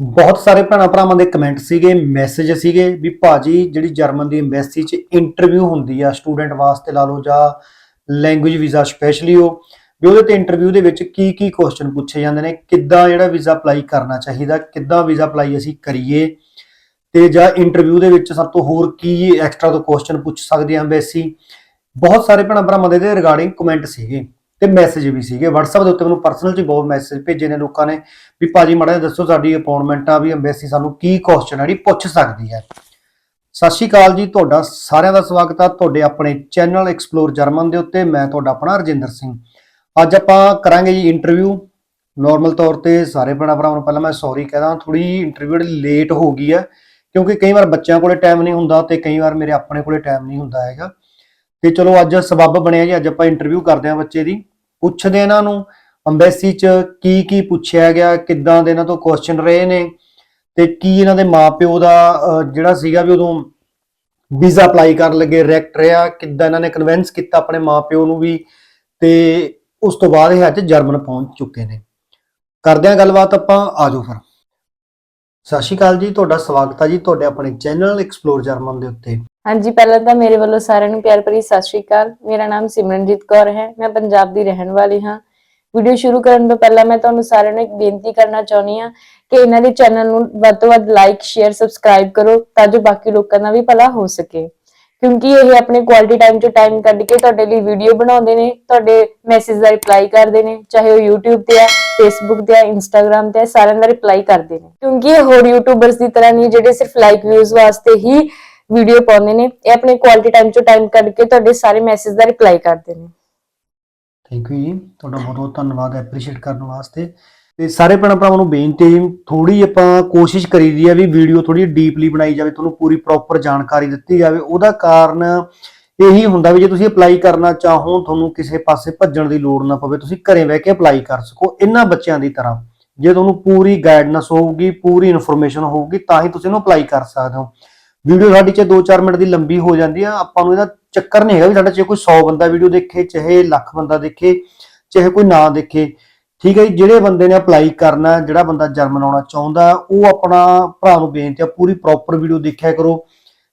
ਬਹੁਤ ਸਾਰੇ ਭੈਣਾਂ ਭਰਾਵਾਂ ਦੇ ਕਮੈਂਟ ਸੀਗੇ ਮੈਸੇਜ ਸੀਗੇ ਵੀ ਭਾਜੀ ਜਿਹੜੀ ਜਰਮਨ ਦੀ ਐਮਬੈਸੀ 'ਚ ਇੰਟਰਵਿਊ ਹੁੰਦੀ ਆ ਸਟੂਡੈਂਟ ਵਾਸਤੇ ਲਾ ਲਓ ਜਾਂ ਲੈਂਗੁਏਜ ਵੀਜ਼ਾ ਸਪੈਸ਼ਲੀ ਉਹ, ਵੀ ਉਹਦੇ ਤੇ ਇੰਟਰਵਿਊ ਦੇ ਵਿੱਚ ਕੀ ਕੀ ਕੁਐਸਚਨ ਪੁੱਛੇ ਜਾਂਦੇ ਨੇ, ਕਿੱਦਾਂ ਜਿਹੜਾ ਵੀਜ਼ਾ ਅਪਲਾਈ ਕਰਨਾ ਚਾਹੀਦਾ, ਕਿੱਦਾਂ ਵੀਜ਼ਾ ਅਪਲਾਈ ਅਸੀਂ ਕਰੀਏ ਤੇ ਜਾਂ ਇੰਟਰਵਿਊ ਦੇ ਵਿੱਚ ਸਭ ਤੋਂ ਹੋਰ ਕੀ ਐਕਸਟਰਾ ਤੋਂ ਕੁਐਸਚਨ ਪੁੱਛ ਸਕਦੀ ਆ ਐਮਬੈਸੀ ਬਹੁਤ ਸਾਰੇ ਭੈਣਾਂ ਭਰਾਵਾਂ ਦੇ ਇਹਦੇ ਰਿਗਾਰਡਿੰਗ ਕਮੈਂਟ ਸੀਗੇ। ਤੇ ਮੈਸੇਜ ਵੀ ਸੀਗੇ। WhatsApp ਦੇ ਉੱਤੇ ਮੈਨੂੰ ਪਰਸਨਲ 'ਚ ਬਹੁਤ ਮੈਸੇਜ ਭੇਜੇ ਨੇ ਲੋਕਾਂ ਨੇ ਵੀ ਭਾਜੀ ਮਾੜਾ ਜਿਹਾ ਦੱਸੋ ਸਾਡੀ ਅਪਾਇੰਟਮੈਂਟ ਆ ਵੀ ਐਮਬੈਸੀ ਸਾਨੂੰ ਕੀ ਕੁਐਸਚਨ ਜਿਹੜੀ ਪੁੱਛ ਸਕਦੀ ਹੈ। ਸਤਿ ਸ਼੍ਰੀ ਅਕਾਲ ਜੀ, ਤੁਹਾਡਾ ਸਾਰਿਆਂ ਦਾ ਸਵਾਗਤ ਆ ਤੁਹਾਡੇ ਆਪਣੇ ਚੈਨਲ ਐਕਸਪਲੋਰ ਜਰਮਨ ਦੇ ਉੱਤੇ। ਮੈਂ ਤੁਹਾਡਾ ਆਪਣਾ ਰਜਿੰਦਰ ਸਿੰਘ। ਅੱਜ ਆਪਾਂ ਕਰਾਂਗੇ ਜੀ ਇੰਟਰਵਿਊ ਨਾਰਮਲ ਤੌਰ ਤੇ ਸਾਰੇ ਭੈਣਾਂ ਭਰਾਵਾਂ ਨੂੰ ਪਹਿਲਾਂ ਮੈਂ ਸੌਰੀ ਕਹਦਾ ਥੋੜੀ ਇੰਟਰਵਿਊ ਲੇਟ ਹੋ ਗਈ ਹੈ, ਕਿਉਂਕਿ ਕਈ ਵਾਰ ਬੱਚਿਆਂ ਕੋਲੇ ਟਾਈਮ ਨਹੀਂ ਹੁੰਦਾ ਤੇ ਕਈ ਵਾਰ ਮੇਰੇ ਆਪਣੇ ਕੋਲੇ ਟਾਈਮ ਨਹੀਂ ਹੁੰਦਾ ਹੈਗਾ। ਤੇ ਚਲੋ ਅੱਜ ਸਬੱਬ ਬਣਿਆ ਜੀ, ਅੱਜ ਆਪਾਂ ਇੰਟਰਵਿਊ ਕਰਦੇ ਹਾਂ ਬੱਚੇ ਦੀ। ਪੁੱਛਦੇ ਇਹਨਾਂ ਨੂੰ, ਅੰਬੈਸੀ ਚ ਕੀ ਕੀ ਪੁੱਛਿਆ ਗਿਆ, ਕਿੱਦਾਂ ਦੇ ਇਹਨਾਂ ਤੋਂ ਕੁਐਸਚਨ ਰਹੇ ਨੇ ਤੇ ਕੀ ਇਹਨਾਂ ਦੇ ਮਾਪਿਓ ਦਾ ਜਿਹੜਾ ਸੀਗਾ ਵੀ ਉਦੋਂ ਵੀਜ਼ਾ ਅਪਲਾਈ ਕਰਨ ਲੱਗੇ ਰੈਕਟ ਰਿਹਾ, ਕਿੱਦਾਂ ਇਹਨਾਂ ਨੇ ਕਨਵਿੰਸ ਕੀਤਾ ਆਪਣੇ ਮਾਪਿਓ ਨੂੰ ਵੀ ਤੇ ਉਸ ਤੋਂ ਬਾਅਦ ਇਹ ਅੱਜ ਜਰਮਨ ਪਹੁੰਚ ਚੁੱਕੇ ਨੇ। ਕਰਦੇ ਹਾਂ ਗੱਲਬਾਤ ਆਪਾਂ, ਆਜੋ ਫਿਰ। ਸਤਿ ਸ਼੍ਰੀ ਅਕਾਲ ਜੀ, ਤੁਹਾਡਾ ਸਵਾਗਤ ਹੈ ਜੀ ਤੁਹਾਡੇ ਆਪਣੇ ਚੈਨਲ ਐਕਸਪਲੋਰ ਜਰਮਨ ਦੇ ਉੱਤੇ। ਹਾਂਜੀ, ਪਹਿਲਾਂ ਤਾਂ ਮੇਰੇ ਵੱਲੋਂ ਸਾਰਿਆਂ ਨੂੰ ਪਿਆਰ ਭਰੀ ਸਤਿ ਸ਼੍ਰੀ ਅਕਾਲ। ਮੇਰਾ ਨਾਮ ਸਿਮਰਨਜੀਤ ਕੌਰ ਹੈ, ਮੈਂ ਪੰਜਾਬ ਦੀ ਰਹਿਣ ਵਾਲੀ ਹਾਂ। ਵੀਡੀਓ ਸ਼ੁਰੂ ਕਰਨ ਤੋਂ ਪਹਿਲਾਂ ਮੈਂ ਤੁਹਾਨੂੰ ਸਾਰਿਆਂ ਨੂੰ ਇੱਕ ਬੇਨਤੀ ਕਰਨਾ ਚਾਹੁੰਦੀ ਹਾਂ ਕਿ ਇਹਨਾਂ ਦੇ ਚੈਨਲ ਨੂੰ ਵੱਧ ਤੋਂ ਵੱਧ ਲਾਈਕ ਸ਼ੇਅਰ ਸਬਸਕ੍ਰਾਈਬ ਕਰੋ ਤਾਂ ਜੋ ਬਾਕੀ ਲੋਕਾਂ ਦਾ ਵੀ ਭਲਾ ਹੋ ਸਕੇ। ਕਿਉਂਕਿ ਇਹ ਆਪਣੇ ਕੁਆਲਿਟੀ ਟਾਈਮ ਤੋਂ ਟਾਈਮ ਕੱਢ ਕੇ ਤੁਹਾਡੇ ਲਈ ਵੀਡੀਓ ਬਣਾਉਂਦੇ ਨੇ, ਤੁਹਾਡੇ ਮੈਸੇਜ ਦਾ ਰਿਪਲਾਈ ਕਰਦੇ ਨੇ, ਚਾਹੇ ਉਹ YouTube ਤੇ ਆ, Facebook ਤੇ ਆ, Instagram ਤੇ ਆ, ਸਾਰਿਆਂ ਦਾ ਰਿਪਲਾਈ ਕਰਦੇ ਨੇ। ਕਿਉਂਕਿ ਇਹ ਹੋਰ YouTubers ਦੀ ਤਰ੍ਹਾਂ ਨਹੀਂ, ਜਿਹੜੇ ਸਿਰਫ ਲਾਈਕ ਵਿਊਜ਼ ਵਾਸਤੇ ਹੀ ਵੀਡੀਓ ਪਾਉਂਦੇ ਨੇ, ਇਹ ਆਪਣੇ ਕੁਆਲਿਟੀ ਟਾਈਮ ਤੋਂ ਟਾਈਮ ਕੱਢ ਕੇ ਤੁਹਾਡੇ ਸਾਰੇ ਮੈਸੇਜ ਦਾ ਰਿਪਲਾਈ ਕਰਦੇ ਨੇ। ਥੈਂਕ ਯੂ ਜੀ, ਤੁਹਾਡਾ ਬਹੁਤ ਬਹੁਤ ਧੰਨਵਾਦ ਐਪਰੀਸ਼ੀਏਟ ਕਰਨ ਵਾਸਤੇ। ਤੇ ਸਾਰੇ ਭੈਣਾਂ ਭਰਾਵਾਂ ਨੂੰ ਬੇਨਤੀ ਥੋੜੀ ਆਪਾਂ ਕੋਸ਼ਿਸ਼ ਕਰੀਦੀ ਆ ਵੀ ਵੀਡੀਓ ਥੋੜੀ ਡੀਪਲੀ ਬਣਾਈ ਜਾਵੇ, ਤੁਹਾਨੂੰ ਪੂਰੀ ਪ੍ਰੋਪਰ ਜਾਣਕਾਰੀ ਦਿੱਤੀ ਜਾਵੇ। ਉਹਦਾ ਕਾਰਨ ਇਹੀ ਹੁੰਦਾ ਵੀ ਜੇ ਤੁਸੀਂ ਅਪਲਾਈ ਕਰਨਾ ਚਾਹੋ, ਤੁਹਾਨੂੰ ਕਿਸੇ ਪਾਸੇ ਭੱਜਣ ਦੀ ਲੋੜ ਨਾ ਪਵੇ, ਤੁਸੀਂ ਘਰੇ ਬਹਿ ਕੇ ਅਪਲਾਈ ਕਰ ਸਕੋ, ਇਹਨਾਂ ਬੱਚਿਆਂ ਦੀ ਤਰ੍ਹਾਂ। ਜੇ ਤੁਹਾਨੂੰ ਪੂਰੀ ਗਾਈਡਨੈਸ ਹੋਊਗੀ, ਪੂਰੀ ਇਨਫੋਰਮੇਸ਼ਨ ਹੋਊਗੀ, ਤਾਂ ਹੀ ਤੁਸੀਂ ਇਹਨੂੰ ਅਪਲਾਈ ਕਰ ਸਕਦੇ ਹੋ। ਵੀਡੀਓ ਸਾਡੀ ਚ 2-4 ਮਿੰਟ ਦੀ ਲੰਬੀ ਹੋ ਜਾਂਦੀ ਆ, ਆਪਾਂ ਨੂੰ ਇਹਦਾ ਚੱਕਰ ਨਹੀਂ ਹੈਗਾ ਵੀ ਸਾਡਾ ਚ ਕੋਈ 100 ਬੰਦਾ ਵੀਡੀਓ ਦੇਖੇ, ਚਾਹੇ ਲੱਖ ਬੰਦਾ ਦੇਖੇ, ਚਾਹੇ ਕੋਈ ਨਾ ਦੇਖੇ, ਠੀਕ ਹੈ ਜੀ, ਜਿਹੜੇ ਬੰਦੇ ਨੇ ਅਪਲਾਈ ਕਰਨਾ, ਜਿਹੜਾ ਬੰਦਾ ਜਰਮਨ ਆਉਣਾ ਚਾਹੁੰਦਾ, ਉਹ ਆਪਣਾ ਭਰਾ ਨੂੰ ਬੇਨਤੀ ਆ, ਪੂਰੀ ਪ੍ਰੋਪਰ ਵੀਡੀਓ ਦੇਖਿਆ ਕਰੋ।